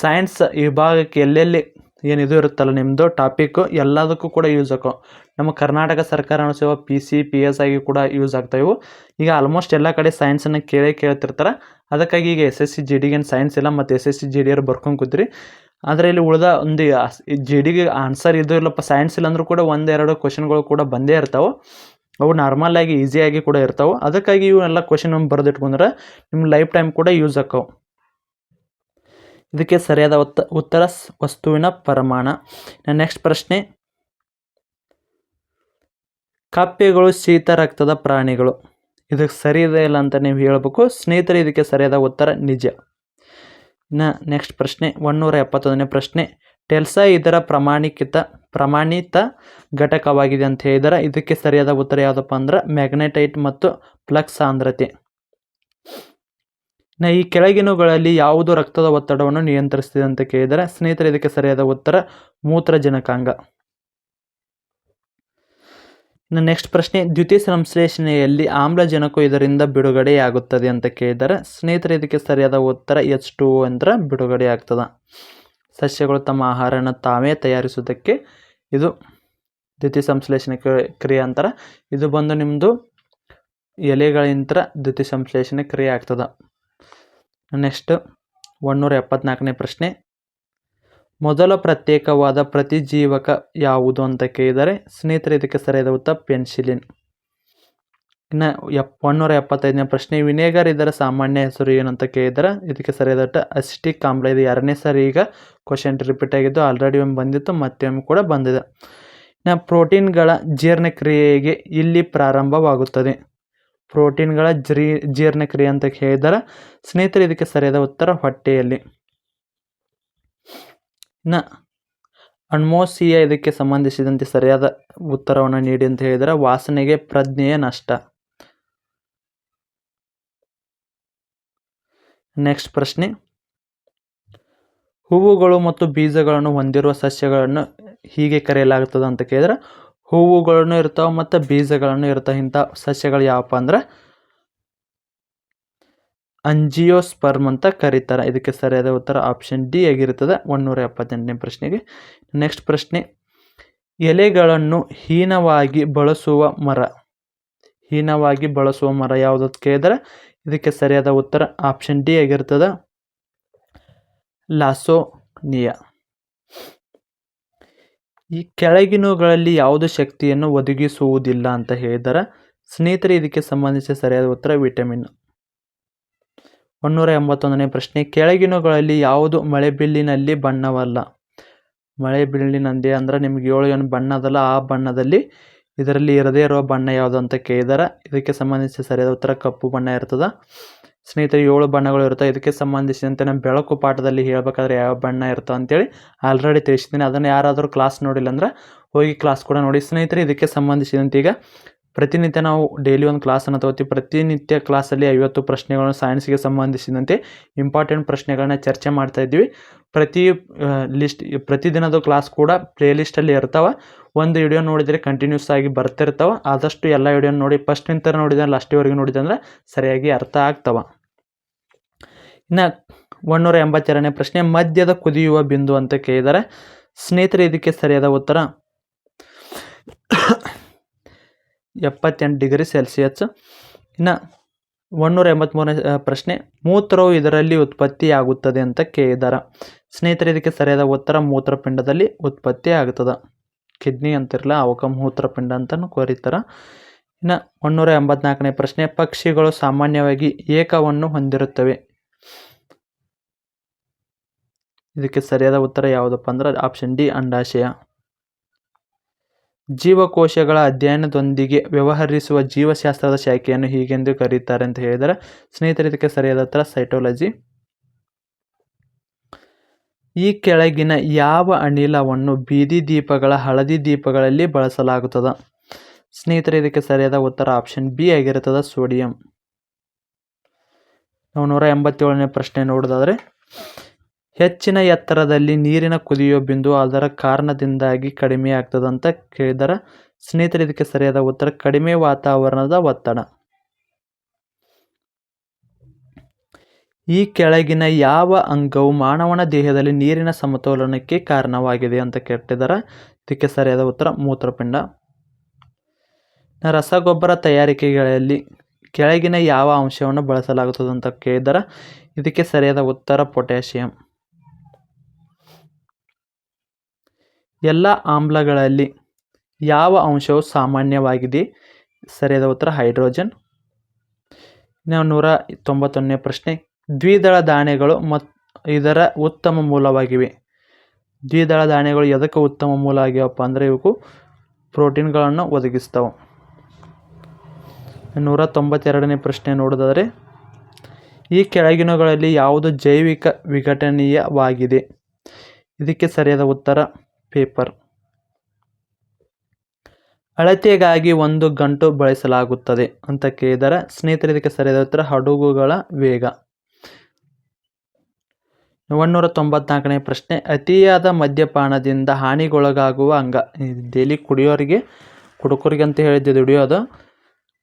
ಸೈನ್ಸ್ ವಿಭಾಗಕ್ಕೆ ಎಲ್ಲೆಲ್ಲಿ ಏನು ಇದು ಇರುತ್ತಲ್ಲ ನಿಮ್ಮದು ಟಾಪಿಕ್ಕು ಎಲ್ಲದಕ್ಕೂ ಕೂಡ ಯೂಸ್ ಆಕೋ ನಮ್ಮ ಕರ್ನಾಟಕ ಸರ್ಕಾರ ಅನಿಸುವ ಪಿ ಸಿ ಪಿ ಎಸ್ ಆಗಿ ಕೂಡ ಯೂಸ್ ಆಗ್ತಾ ಇವು. ಈಗ ಆಲ್ಮೋಸ್ಟ್ ಎಲ್ಲ ಕಡೆ ಸೈನ್ಸನ್ನು ಕೇಳೇ ಕೇಳ್ತಿರ್ತಾರೆ. ಅದಕ್ಕಾಗಿ ಈಗ ಎಸ್ ಎಸ್ ಸಿ ಜಿ ಡಿಗೇನು ಸೈನ್ಸ್ ಇಲ್ಲ ಮತ್ತು ಎಸ್ ಎಸ್ ಸಿ ಜಿ ಡಿಯರು ಬರ್ಕೊಂಡು ಕೂತ್ರಿ. ಆದರೆ ಇಲ್ಲಿ ಉಳಿದ ಒಂದು ಜಿ ಡಿಗೆ ಆನ್ಸರ್ ಇದು ಇಲ್ಲಪ್ಪ ಸೈನ್ಸ್ ಇಲ್ಲ ಅಂದರೂ ಕೂಡ ಒಂದೆರಡು ಕ್ವಶನ್ಗಳು ಕೂಡ ಬಂದೇ ಇರ್ತಾವೆ. ಅವು ನಾರ್ಮಲ್ ಆಗಿ ಈಸಿಯಾಗಿ ಕೂಡ ಇರ್ತಾವೆ. ಅದಕ್ಕಾಗಿ ಇವೆಲ್ಲ ಕ್ವಶನ್ ಬರೆದಿಟ್ಕೊಂಡ್ರೆ ನಿಮ್ಮ ಲೈಫ್ ಟೈಮ್ ಕೂಡ ಯೂಸ್ ಆಕ್ಕವು ಇದಕ್ಕೆ ಸರಿಯಾದ ಉತ್ತ, ಉತ್ತರ ವಸ್ತುವಿನ ಪರಮಾಣ. ನೆಕ್ಸ್ಟ್ ಪ್ರಶ್ನೆ. ಕಪ್ಪೆಗಳು ಶೀತ ರಕ್ತದ ಪ್ರಾಣಿಗಳು. ಇದಕ್ಕೆ ಸರಿ ಇದೆ ಇಲ್ಲ ಅಂತ ನೀವು ಹೇಳಬೇಕು. ಸ್ನೇಹಿತರೆ, ಇದಕ್ಕೆ ಸರಿಯಾದ ಉತ್ತರ ನಿಜ. ಇನ್ನು ನೆಕ್ಸ್ಟ್ ಪ್ರಶ್ನೆ ಒನ್ನೂರ ಎಪ್ಪತ್ತೊಂದನೇ ಪ್ರಶ್ನೆ. ಟೆಲ್ಸಾ ಇದರ ಪ್ರಮಾಣಿಕಿತ, ಪ್ರಮಾಣಿತ ಘಟಕವಾಗಿದೆ ಅಂತ ಹೇಳಿದರೆ. ಇದಕ್ಕೆ ಸರಿಯಾದ ಉತ್ತರ ಯಾವುದಪ್ಪ ಅಂದ್ರೆ ಮ್ಯಾಗ್ನೆಟೈಟ್ ಮತ್ತು ಪ್ಲಕ್ಸ್ ಸಾಂದ್ರತೆ. ಇನ್ನು ಈ ಕೆಳಗಿನವುಗಳಲ್ಲಿ ಯಾವುದು ರಕ್ತದ ಒತ್ತಡವನ್ನು ನಿಯಂತ್ರಿಸ್ತಿದೆ ಅಂತ ಕೇಳಿದರೆ ಸ್ನೇಹಿತರೆ, ಇದಕ್ಕೆ ಸರಿಯಾದ ಉತ್ತರ ಮೂತ್ರಜನಕಾಂಗ. ಇನ್ನು ನೆಕ್ಸ್ಟ್ ಪ್ರಶ್ನೆ, ದ್ವಿತೀಯ ಸಂಶ್ಲೇಷಣೆಯಲ್ಲಿ ಆಮ್ಲಜನಕವು ಇದರಿಂದ ಬಿಡುಗಡೆಯಾಗುತ್ತದೆ ಅಂತ ಕೇಳಿದರೆ ಸ್ನೇಹಿತರೆ, ಇದಕ್ಕೆ ಸರಿಯಾದ ಉತ್ತರ ಎಚ್ ಟು ಅಂದ್ರೆ ಬಿಡುಗಡೆ ಆಗ್ತದೆ ಸಸ್ಯಗಳು ತಮ್ಮ ಆಹಾರನ ತಾವೇ ತಯಾರಿಸುವುದಕ್ಕೆ ಇದು ದ್ವಿತೀಯ ಸಂಶ್ಲೇಷಣೆ ಕ್ರಿಯೆ ಅಂತಾರೆ ಇದು ಬಂದು ನಿಮ್ಮದು ಎಲೆಗಳಿಂತ ದ್ವಿತೀಯ ಸಂಶ್ಲೇಷಣೆ ಕ್ರಿಯೆ ಆಗ್ತದೆ. ನೆಕ್ಸ್ಟ್ ಒನ್ನೂರ ಎಪ್ಪತ್ನಾಲ್ಕನೇ ಪ್ರಶ್ನೆ. ಮೊದಲ ಪ್ರತ್ಯೇಕವಾದ ಪ್ರತಿಜೀವಕ ಯಾವುದು ಅಂತ ಕೇಳಿದರೆ ಸ್ನೇಹಿತರೆ, ಇದಕ್ಕೆ ಸರಿಯಾದ ಉತ್ತರ ಪೆನ್ಸಿಲಿನ್. ಇನ್ನು ಎಪ್ ಒನ್ನೂರ ಎಪ್ಪತ್ತೈದನೇ ಪ್ರಶ್ನೆ, ವಿನೇಗರ್ ಇದರ ಸಾಮಾನ್ಯ ಹೆಸರು ಏನು ಅಂತ ಕೇಳಿದರೆ ಇದಕ್ಕೆ ಸರಿಯಾದ ಉತ್ತರ ಅಸಿಟಿಕ್ ಆಮ್ಲ. ಇದು ಎರಡನೇ ಸಾರಿ ಈಗ ಕ್ವಶನ್ ರಿಪೀಟ್ ಆಗಿದ್ದು ಆಲ್ರೆಡಿ ಒಮ್ಮೆ ಬಂದಿತ್ತು, ಮತ್ತೆ ಒಮ್ಮೆ ಕೂಡ ಬಂದಿದೆ. ಇನ್ನು ಪ್ರೋಟೀನ್ಗಳ ಜೀರ್ಣಕ್ರಿಯೆಗೆ ಇಲ್ಲಿ ಪ್ರಾರಂಭವಾಗುತ್ತದೆ. ಪ್ರೋಟೀನ್ಗಳ ಜೀ ಜೀರ್ಣಕ್ರಿಯೆ ಅಂತ ಹೇಳಿದರೆ ಸ್ನೇಹಿತರೆ, ಇದಕ್ಕೆ ಸರಿಯಾದ ಉತ್ತರ ಹೊಟ್ಟೆಯಲ್ಲಿ. ನ ಅಣ್ಮೋಸಿಯ ಇದಕ್ಕೆ ಸಂಬಂಧಿಸಿದಂತೆ ಸರಿಯಾದ ಉತ್ತರವನ್ನು ನೀಡಿ ಅಂತ ಹೇಳಿದರೆ ವಾಸನೆಗೆ ಪ್ರಜ್ಞೆಯ ನಷ್ಟ. ನೆಕ್ಸ್ಟ್ ಪ್ರಶ್ನೆ. ಹೂವುಗಳು ಮತ್ತು ಬೀಜಗಳನ್ನು ಹೊಂದಿರುವ ಸಸ್ಯಗಳನ್ನು ಹೀಗೆ ಕರೆಯಲಾಗುತ್ತದೆ ಅಂತ ಕೇಳಿದ್ರೆ ಹೂವುಗಳನ್ನು ಇರ್ತಾವೆ ಮತ್ತು ಬೀಜಗಳನ್ನು ಇರ್ತಾವೆ. ಇಂಥ ಸಸ್ಯಗಳು ಯಾವಪ್ಪ ಅಂದ್ರೆ ಅಂಜಿಯೋಸ್ಪರ್ಮ್ ಅಂತ ಕರೀತಾರೆ. ಇದಕ್ಕೆ ಸರಿಯಾದ ಉತ್ತರ ಆಪ್ಷನ್ ಡಿ ಆಗಿರುತ್ತದೆ. ಒಂದೂರ ಎಪ್ಪತ್ತೆಂಟನೇ ಪ್ರಶ್ನೆಗೆ ನೆಕ್ಸ್ಟ್ ಪ್ರಶ್ನೆ, ಎಲೆಗಳನ್ನು ಹೀನವಾಗಿ ಬಳಸುವ ಮರ. ಹೀನವಾಗಿ ಬಳಸುವ ಮರ ಯಾವುದಕ್ಕೆ ಕೇಳಿದ್ರೆ ಇದಕ್ಕೆ ಸರಿಯಾದ ಉತ್ತರ ಆಪ್ಷನ್ ಡಿ ಆಗಿರ್ತದೆ ಲಾಸೋನಿಯಾ. ಈ ಕೆಳಗಿನವುಗಳಲ್ಲಿ ಯಾವುದು ಶಕ್ತಿಯನ್ನು ಒದಗಿಸುವುದಿಲ್ಲ ಅಂತ ಹೇಳಿದರೆ ಸ್ನೇಹಿತರೆ, ಇದಕ್ಕೆ ಸಂಬಂಧಿಸಿದ ಸರಿಯಾದ ಉತ್ತರ ವಿಟಮಿನ್. ಒಂದೂರ ಎಂಬತ್ತೊಂದನೇ ಪ್ರಶ್ನೆ. ಕೆಳಗಿನಗಳಲ್ಲಿ ಯಾವುದು ಮಳೆಬಿಲ್ಲಿನಲ್ಲಿ ಬಣ್ಣವಲ್ಲ? ಮಳೆಬಿಲ್ಲಿನಲ್ಲಿ ಅಂದ್ರೆ ನಿಮ್ಗೆ ಏಳು ಏನು ಬಣ್ಣ ಅದಲ್ಲ, ಆ ಬಣ್ಣದಲ್ಲಿ, ಇದರಲ್ಲಿ ಇರದೇ ಇರುವ ಬಣ್ಣ ಯಾವುದು ಅಂತ ಕೇಳಿದರೆ ಇದಕ್ಕೆ ಸಂಬಂಧಿಸಿದ ಸರಿಯಾದ ಉತ್ತರ ಕಪ್ಪು ಬಣ್ಣ ಇರ್ತದೆ. ಸ್ನೇಹಿತರೆ, ಏಳು ಬಣ್ಣಗಳು ಇರುತ್ತೆ? ಇದಕ್ಕೆ ಸಂಬಂಧಿಸಿದಂತೆ ನಮ್ಮ ಬೆಳಕು ಪಾಠದಲ್ಲಿ ಹೇಳಬೇಕಾದ್ರೆ ಯಾವ ಬಣ್ಣ ಇರ್ತವೆ ಅಂತೇಳಿ ಆಲ್ರೆಡಿ ತಿಳಿಸಿದ್ದೀನಿ. ಅದನ್ನು ಯಾರಾದರೂ ಕ್ಲಾಸ್ ನೋಡಿಲ್ಲ ಅಂದ್ರೆ ಹೋಗಿ ಕ್ಲಾಸ್ ಕೂಡ ನೋಡಿ. ಸ್ನೇಹಿತರೆ, ಇದಕ್ಕೆ ಸಂಬಂಧಿಸಿದಂತೆ ಈಗ ಪ್ರತಿನಿತ್ಯ ನಾವು ಡೈಲಿ ಒಂದು ಕ್ಲಾಸನ್ನು ತಗೋತೀವಿ. ಪ್ರತಿನಿತ್ಯ ಕ್ಲಾಸಲ್ಲಿ ಐವತ್ತು ಪ್ರಶ್ನೆಗಳನ್ನು ಸೈನ್ಸ್ಗೆ ಸಂಬಂಧಿಸಿದಂತೆ ಇಂಪಾರ್ಟೆಂಟ್ ಪ್ರಶ್ನೆಗಳನ್ನ ಚರ್ಚೆ ಮಾಡ್ತಾ ಇದ್ದೀವಿ. ಪ್ರತಿ ಲಿಸ್ಟ್ ಪ್ರತಿದಿನದ ಕ್ಲಾಸ್ ಕೂಡ ಪ್ಲೇ ಲಿಸ್ಟಲ್ಲಿ ಇರ್ತಾವೆ. ಒಂದು ವಿಡಿಯೋ ನೋಡಿದರೆ ಕಂಟಿನ್ಯೂಸ್ ಆಗಿ ಬರ್ತಿರ್ತಾವೆ. ಆದಷ್ಟು ಎಲ್ಲ ವಿಡಿಯೋ ನೋಡಿ ಫಸ್ಟ್ ನಿಂತರ ನೋಡಿದ್ರೆ ಲಾಸ್ಟಿವರೆಗೆ ನೋಡಿದೆ ಸರಿಯಾಗಿ ಅರ್ಥ ಆಗ್ತವೆ. ಇನ್ನು ಒಂದೂರ ಎಂಬತ್ತೆರಡನೇ ಪ್ರಶ್ನೆ, ಮದ್ಯದ ಕುದಿಯುವ ಬಿಂದು ಅಂತ ಕೇಳಿದರೆ. ಸ್ನೇಹಿತರೆ, ಇದಕ್ಕೆ ಸರಿಯಾದ ಉತ್ತರ? ಎಪ್ಪತ್ತೆಂಟು ಡಿಗ್ರಿ ಸೆಲ್ಸಿಯಸ್. ಇನ್ನು ಒಂದೂರ ಎಂಬತ್ತ್ಮೂರನೇ ಪ್ರಶ್ನೆ, ಮೂತ್ರವು ಇದರಲ್ಲಿ ಉತ್ಪತ್ತಿಯಾಗುತ್ತದೆ ಅಂತ ಕೇಳಿದ್ದಾರೆ ಸ್ನೇಹಿತರೆ, ಇದಕ್ಕೆ ಸರಿಯಾದ ಉತ್ತರ ಮೂತ್ರಪಿಂಡದಲ್ಲಿ ಉತ್ಪತ್ತಿ ಆಗ್ತದೆ ಕಿಡ್ನಿ ಅಂತಿರಲ್ಲ ಅವಕ ಮೂತ್ರಪಿಂಡ ಅಂತಲೂ ಕರೀತಾರೆ. ಇನ್ನು ಒಂದೂರ ಎಂಬತ್ನಾಲ್ಕನೇ ಪ್ರಶ್ನೆ, ಪಕ್ಷಿಗಳು ಸಾಮಾನ್ಯವಾಗಿ ಏಕವನ್ನು ಹೊಂದಿರುತ್ತವೆ. ಇದಕ್ಕೆ ಸರಿಯಾದ ಉತ್ತರ ಯಾವುದಪ್ಪ ಅಂದ್ರೆ ಆಪ್ಷನ್ ಡಿ, ಅಂಡಾಶಯ. ಜೀವಕೋಶಗಳ ಅಧ್ಯಯನದೊಂದಿಗೆ ವ್ಯವಹರಿಸುವ ಜೀವಶಾಸ್ತ್ರದ ಶಾಖೆಯನ್ನು ಹೀಗೆಂದು ಕರೀತಾರೆ ಅಂತ ಹೇಳಿದರೆ, ಸ್ನೇಹಿತರೆ, ಇದಕ್ಕೆ ಸರಿಯಾದ ಉತ್ತರ ಸೈಟೋಲಜಿ. ಈ ಕೆಳಗಿನ ಯಾವ ಅನಿಲವನ್ನು ಬೀದಿ ದೀಪಗಳ, ಹಳದಿ ದೀಪಗಳಲ್ಲಿ ಬಳಸಲಾಗುತ್ತದೆ? ಸ್ನೇಹಿತರೆ, ಇದಕ್ಕೆ ಸರಿಯಾದ ಉತ್ತರ ಆಪ್ಷನ್ ಬಿ ಆಗಿರುತ್ತದೆ, ಸೋಡಿಯಂ. ನಾವು ನೂರ ಎಂಬತ್ತೇಳನೇ ಪ್ರಶ್ನೆ ನೋಡೋದಾದರೆ ಹೆಚ್ಚಿನ ಎತ್ತರದಲ್ಲಿ ನೀರಿನ ಕುದಿಯೋ ಬಿಂದು ಅದರ ಕಾರಣದಿಂದಾಗಿ ಕಡಿಮೆ ಆಗ್ತದೆ ಅಂತ ಕೇಳಿದರ. ಸ್ನೇಹಿತರೆ, ಇದಕ್ಕೆ ಸರಿಯಾದ ಉತ್ತರ, ಕಡಿಮೆ ವಾತಾವರಣದ ಒತ್ತಡ. ಈ ಕೆಳಗಿನ ಯಾವ ಅಂಗವು ಮಾನವನ ದೇಹದಲ್ಲಿ ನೀರಿನ ಸಮತೋಲನಕ್ಕೆ ಕಾರಣವಾಗಿದೆ ಅಂತ ಕೇಳಿದರ ಇದಕ್ಕೆ ಸರಿಯಾದ ಉತ್ತರ, ಮೂತ್ರಪಿಂಡ. ರಸಗೊಬ್ಬರ ತಯಾರಿಕೆಗಳಲ್ಲಿ ಕೆಳಗಿನ ಯಾವ ಅಂಶವನ್ನು ಬಳಸಲಾಗುತ್ತದೆ ಅಂತ ಕೇಳಿದರ. ಇದಕ್ಕೆ ಸರಿಯಾದ ಉತ್ತರ, ಪೊಟ್ಯಾಷಿಯಂ. ಎಲ್ಲ ಆಮ್ಲಗಳಲ್ಲಿ ಯಾವ ಅಂಶವು ಸಾಮಾನ್ಯವಾಗಿದೆ? ಸರಿಯಾದ ಉತ್ತರ, ಹೈಡ್ರೋಜನ್. ನಾವು ನೂರ ತೊಂಬತ್ತೊಂದನೇ ಪ್ರಶ್ನೆ. ದ್ವಿದಳ ಧಾನ್ಯಗಳು ಮತ್ತು ಇದರ ಉತ್ತಮ ಮೂಲವಾಗಿವೆ. ದ್ವಿದಳ ಧಾನ್ಯಗಳು ಎದಕ್ಕೆ ಉತ್ತಮ ಮೂಲ ಆಗ್ಯಾವಪ್ಪ ಅಂದರೆ ಇವಕ್ಕೂ ಪ್ರೋಟೀನ್ಗಳನ್ನು ಒದಗಿಸ್ತಾವೆ. ನೂರ ತೊಂಬತ್ತೆರಡನೇ ಪ್ರಶ್ನೆ ನೋಡೋದಾದರೆ, ಈ ಕೆಳಗಿನಗಳಲ್ಲಿ ಯಾವುದು ಜೈವಿಕ ವಿಘಟನೀಯವಾಗಿದೆ? ಇದಕ್ಕೆ ಸರಿಯಾದ ಉತ್ತರ ಪೇಪರ್. ಅಳತೆಗಾಗಿ ಒಂದು ಗಂಟು ಬಳಸಲಾಗುತ್ತದೆ ಅಂತ ಕೇಳಿದರೆ, ಸ್ನೇಹಿತರೆ, ಇದಕ್ಕೆ ಸರಿಯಾದ ಉತ್ತರ, ಹಡಗುಗಳ ವೇಗ. ಒಂದೂರ ತೊಂಬತ್ನಾಲ್ಕನೇ ಪ್ರಶ್ನೆ, ಅತಿಯಾದ ಮದ್ಯಪಾನದಿಂದ ಹಾನಿಗೊಳಗಾಗುವ ಅಂಗ. ಡೈಲಿ ಕುಡಿಯೋರಿಗೆ, ಕುಡುಕರಿಗೆ ಅಂತ ಹೇಳಿದ್ದೆ ದುಡಿಯೋದು.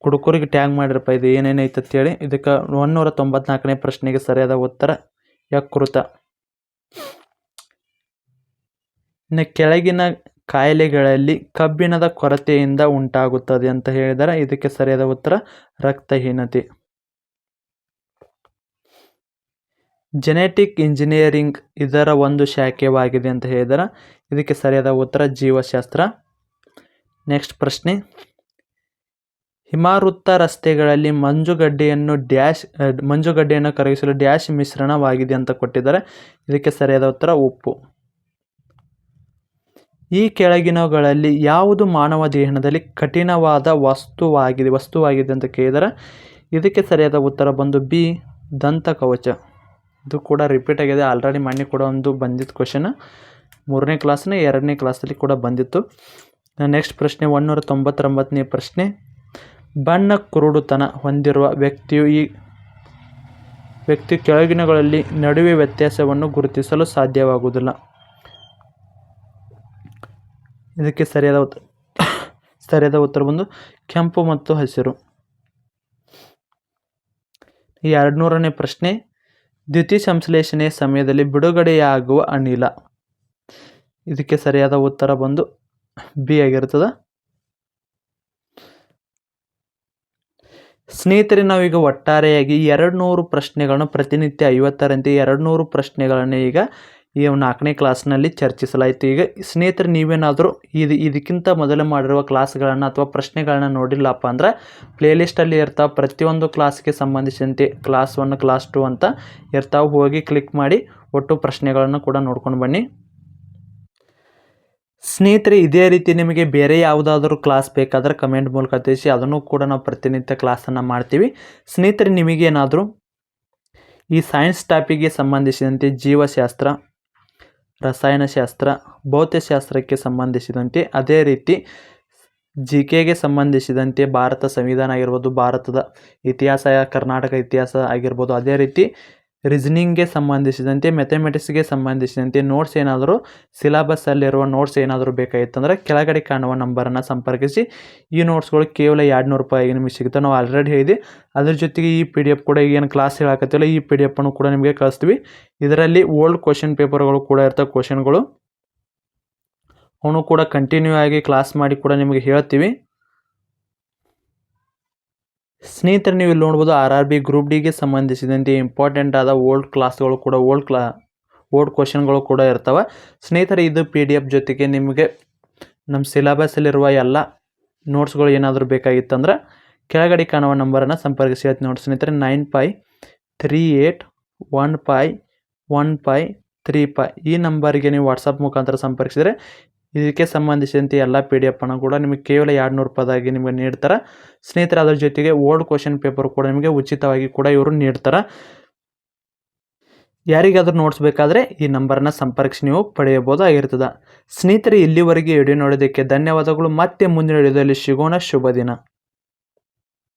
ಕುಡುಕರಿಗೆ ಟ್ಯಾಗ್ ಮಾಡಿರಪ್ಪ, ಇದು ಏನೇನೈತೆ ಅಂತೇಳಿ ಇದಕ್ಕೆ ಒಂದೂರ ತೊಂಬತ್ನಾಲ್ಕನೇ ಪ್ರಶ್ನೆಗೆ ಸರಿಯಾದ ಉತ್ತರ, ಯಕೃತ. ಇನ್ನು ಕೆಳಗಿನ ಕಾಯಿಲೆಗಳಲ್ಲಿ ಕಬ್ಬಿಣದ ಕೊರತೆಯಿಂದ ಉಂಟಾಗುತ್ತದೆ ಅಂತ ಹೇಳಿದರೆ ಇದಕ್ಕೆ ಸರಿಯಾದ ಉತ್ತರ ರಕ್ತಹೀನತೆ. ಜೆನೆಟಿಕ್ ಇಂಜಿನಿಯರಿಂಗ್ ಇದರ ಒಂದು ಶಾಖೆವಾಗಿದೆ ಅಂತ ಹೇಳಿದರೆ ಇದಕ್ಕೆ ಸರಿಯಾದ ಉತ್ತರ ಜೀವಶಾಸ್ತ್ರ. ನೆಕ್ಸ್ಟ್ ಪ್ರಶ್ನೆ. ಹಿಮಾವೃತ್ತ ರಸ್ತೆಗಳಲ್ಲಿ ಮಂಜುಗಡ್ಡೆಯನ್ನು ಡ್ಯಾಶ್, ಮಂಜುಗಡ್ಡೆಯನ್ನು ಕರಗಿಸಲು ಡ್ಯಾಶ್ ಮಿಶ್ರಣವಾಗಿದೆ ಅಂತ ಕೊಟ್ಟಿದ್ದಾರೆ. ಇದಕ್ಕೆ ಸರಿಯಾದ ಉತ್ತರ ಉಪ್ಪು. ಈ ಕೆಳಗಿನವುಗಳಲ್ಲಿ ಯಾವುದು ಮಾನವ ದೇಹದಲ್ಲಿ ಕಠಿಣವಾದ ವಸ್ತುವಾಗಿದೆ ವಸ್ತುವಾಗಿದೆ ಅಂತ ಕೇಳಿದರೆ ಇದಕ್ಕೆ ಸರಿಯಾದ ಉತ್ತರ ಬಂದು ಬಿ, ದಂತಕವಚ. ಇದು ಕೂಡ ರಿಪೀಟ್ ಆಗಿದೆ ಆಲ್ರೆಡಿ ಮೊನ್ನೆ ಕೂಡ ಒಂದು ಬಂದಿತ್ತು ಕ್ವಶನ್ ಮೂರನೇ ಕ್ಲಾಸ್ನ ಎರಡನೇ ಕ್ಲಾಸಲ್ಲಿ ಕೂಡ ಬಂದಿತ್ತು. ನೆಕ್ಸ್ಟ್ ಪ್ರಶ್ನೆ ಒನ್ನೂರ ತೊಂಬತ್ತೊಂಬತ್ತನೇ ಪ್ರಶ್ನೆ. ಬಣ್ಣ ಕುರುಡುತನ ಹೊಂದಿರುವ ವ್ಯಕ್ತಿಯು ಈ ವ್ಯಕ್ತಿ ಕೆಳಗಿನಗಳಲ್ಲಿ ನಡುವೆ ವ್ಯತ್ಯಾಸವನ್ನು ಗುರುತಿಸಲು ಸಾಧ್ಯವಾಗುವುದಿಲ್ಲ. ಇದಕ್ಕೆ ಸರಿಯಾದ ಉತ್ತರ ಸರಿಯಾದ ಉತ್ತರ ಬಂದು ಕೆಂಪು ಮತ್ತು ಹಸಿರು. ಈ ಎರಡುನೂರನೇ ಪ್ರಶ್ನೆ, ದ್ಯುತಿ ಸಂಶ್ಲೇಷಣೆಯ ಸಮಯದಲ್ಲಿ ಬಿಡುಗಡೆಯಾಗುವ ಅನಿಲ. ಇದಕ್ಕೆ ಸರಿಯಾದ ಉತ್ತರ ಬಂದು ಬಿ ಆಗಿರ್ತದೆ. ಸ್ನೇಹಿತರೆ, ನಾವೀಗ ಒಟ್ಟಾರೆಯಾಗಿ ಎರಡು ನೂರು ಪ್ರಶ್ನೆಗಳನ್ನು ಪ್ರತಿನಿತ್ಯ ಐವತ್ತರಂತೆ ಎರಡು ನೂರು ಪ್ರಶ್ನೆಗಳನ್ನು ಈಗ ಈ ನಾಲ್ಕನೇ ಕ್ಲಾಸ್ನಲ್ಲಿ ಚರ್ಚಿಸಲಾಯಿತು. ಈಗ ಸ್ನೇಹಿತರು, ನೀವೇನಾದರೂ ಇದು ಇದಕ್ಕಿಂತ ಮೊದಲೇ ಮಾಡಿರುವ ಕ್ಲಾಸ್ಗಳನ್ನು ಅಥವಾ ಪ್ರಶ್ನೆಗಳನ್ನ ನೋಡಿಲ್ಲಪ್ಪ ಅಂದ್ರೆ ಪ್ಲೇಲಿಸ್ಟಲ್ಲಿ ಇರ್ತಾವೆ ಪ್ರತಿಯೊಂದು ಕ್ಲಾಸ್ಗೆ ಸಂಬಂಧಿಸಿದಂತೆ ಕ್ಲಾಸ್ ಒನ್ ಕ್ಲಾಸ್ ಟು ಅಂತ ಇರ್ತಾವೆ. ಹೋಗಿ ಕ್ಲಿಕ್ ಮಾಡಿ ಒಟ್ಟು ಪ್ರಶ್ನೆಗಳನ್ನು ಕೂಡ ನೋಡ್ಕೊಂಡು ಬನ್ನಿ. ಸ್ನೇಹಿತರೆ, ಇದೇ ರೀತಿ ನಿಮಗೆ ಬೇರೆ ಯಾವುದಾದ್ರೂ ಕ್ಲಾಸ್ ಬೇಕಾದರೆ ಕಮೆಂಟ್ ಮೂಲಕ ತಿಳಿಸಿ, ಅದನ್ನು ಕೂಡ ನಾವು ಪ್ರತಿನಿತ್ಯ ಕ್ಲಾಸನ್ನು ಮಾಡ್ತೀವಿ. ಸ್ನೇಹಿತರೆ, ನಿಮಗೇನಾದರೂ ಈ ಸೈನ್ಸ್ ಟಾಪಿಕ್ಗೆ ಸಂಬಂಧಿಸಿದಂತೆ ಜೀವಶಾಸ್ತ್ರ ರಸಾಯನಶಾಸ್ತ್ರ, ಭೌತಶಾಸ್ತ್ರಕ್ಕೆ ಸಂಬಂಧಿಸಿದಂತೆ ಅದೇ ರೀತಿ ಜಿ ಕೆಗೆ ಸಂಬಂಧಿಸಿದಂತೆ ಭಾರತ ಸಂವಿಧಾನ ಆಗಿರ್ಬೋದು, ಭಾರತದ ಇತಿಹಾಸ, ಕರ್ನಾಟಕ ಇತಿಹಾಸ ಆಗಿರ್ಬೋದು, ಅದೇ ರೀತಿ ರೀಸನಿಂಗ್ಗೆ ಸಂಬಂಧಿಸಿದಂತೆ ಮೆಥಮೆಟಿಕ್ಸ್ಗೆ ಸಂಬಂಧಿಸಿದಂತೆ ನೋಟ್ಸ್ ಏನಾದರೂ ಸಿಲಬಸ್ಸಲ್ಲಿರುವ ನೋಟ್ಸ್ ಏನಾದರೂ ಬೇಕಾಗಿತ್ತಂದ್ರೆ ಕೆಳಗಡೆ ಕಾಣುವ ನಂಬರನ್ನು ಸಂಪರ್ಕಿಸಿ. ಈ ನೋಟ್ಸ್ಗಳು ಕೇವಲ ಎರಡು ನೂರು ರೂಪಾಯಿಗೆ ನಿಮಗೆ ಸಿಗುತ್ತೆ. ನಾವು ಆಲ್ರೆಡಿ ಹೇಳಿದ್ವಿ. ಅದ್ರ ಜೊತೆಗೆ ಈ ಪಿ ಡಿ ಎಫ್ ಕೂಡ ಈಗೇನು ಕ್ಲಾಸ್ ಹೇಳಕತ್ತಿಲ್ಲ. ಈ ಪಿ ಡಿ ಎಫ್ನು ಕೂಡ ನಿಮಗೆ ಕಳಿಸ್ತೀವಿ. ಇದರಲ್ಲಿ ಓಲ್ಡ್ ಕ್ವಶನ್ ಪೇಪರ್ಗಳು ಕೂಡ ಇರ್ತವೆ ಕ್ವಶನ್ಗಳು ಅವನು ಕೂಡ ಕಂಟಿನ್ಯೂ ಆಗಿ ಕ್ಲಾಸ್ ಮಾಡಿ ಕೂಡ ನಿಮಗೆ ಹೇಳ್ತೀವಿ. ಸ್ನೇಹಿತರೆ, ನೀವು ಇಲ್ಲಿ ನೋಡ್ಬೋದು ಆರ್ ಆರ್ ಬಿ ಗ್ರೂಪ್ ಡಿಗೆ ಸಂಬಂಧಿಸಿದಂತೆ ಇಂಪಾರ್ಟೆಂಟ್ ಆದ ಓಲ್ಡ್ ಕ್ಲಾಸ್ಗಳು ಕೂಡ ಓಲ್ಡ್ ಕ್ಲಾ ಓಲ್ಡ್ ಕ್ವಶನ್ಗಳು ಕೂಡ ಇರ್ತವೆ. ಸ್ನೇಹಿತರೆ, ಇದು ಪಿ ಡಿ ಎಫ್ ಜೊತೆಗೆ ನಿಮಗೆ ನಮ್ಮ ಸಿಲೆಬಸ್ಸಲ್ಲಿರುವ ಎಲ್ಲ ನೋಟ್ಸ್ಗಳು ಏನಾದರೂ ಬೇಕಾಗಿತ್ತಂದ್ರೆ ಕೆಳಗಡೆ ಕಾಣುವ ನಂಬರನ್ನು ಸಂಪರ್ಕಿಸಿ ಆಯ್ತು ನೋಡಿ ಸ್ನೇಹಿತರೆ nine five three eight one five one five three five ಈ ನಂಬರಿಗೆ ನೀವು ವಾಟ್ಸಪ್ ಮುಖಾಂತರ ಸಂಪರ್ಕಿಸಿದರೆ ಇದಕ್ಕೆ ಸಂಬಂಧಿಸಿದಂತೆ ಎಲ್ಲ ಪಿ ಡಿ ಎಫ್ ಅನ್ನು ಕೂಡ ನಿಮಗೆ ಕೇವಲ ಎರಡು ನೂರು ರೂಪಾಯಿದಾಗಿ ನಿಮಗೆ ನೀಡ್ತಾರೆ. ಸ್ನೇಹಿತರ ಅದರ ಜೊತೆಗೆ ಓಲ್ಡ್ ಕ್ವಶನ್ ಪೇಪರ್ ಕೂಡ ನಿಮಗೆ ಉಚಿತವಾಗಿ ಕೂಡ ಇವರು ನೀಡ್ತಾರೆ. ಯಾರಿಗಾದರೂ ನೋಟ್ಸ್ ಬೇಕಾದರೆ ಈ ನಂಬರನ್ನು ಸಂಪರ್ಕಿಸಿ ನೀವು ಪಡೆಯಬಹುದಾಗಿರ್ತದೆ. ಸ್ನೇಹಿತರೆ, ಇಲ್ಲಿವರೆಗೆ ವಿಡಿಯೋ ನೋಡೋದಕ್ಕೆ ಧನ್ಯವಾದಗಳು. ಮತ್ತೆ ಮುಂದಿನ ವಿಡಿಯೋದಲ್ಲಿ ಸಿಗೋಣ. ಶುಭ ದಿನ.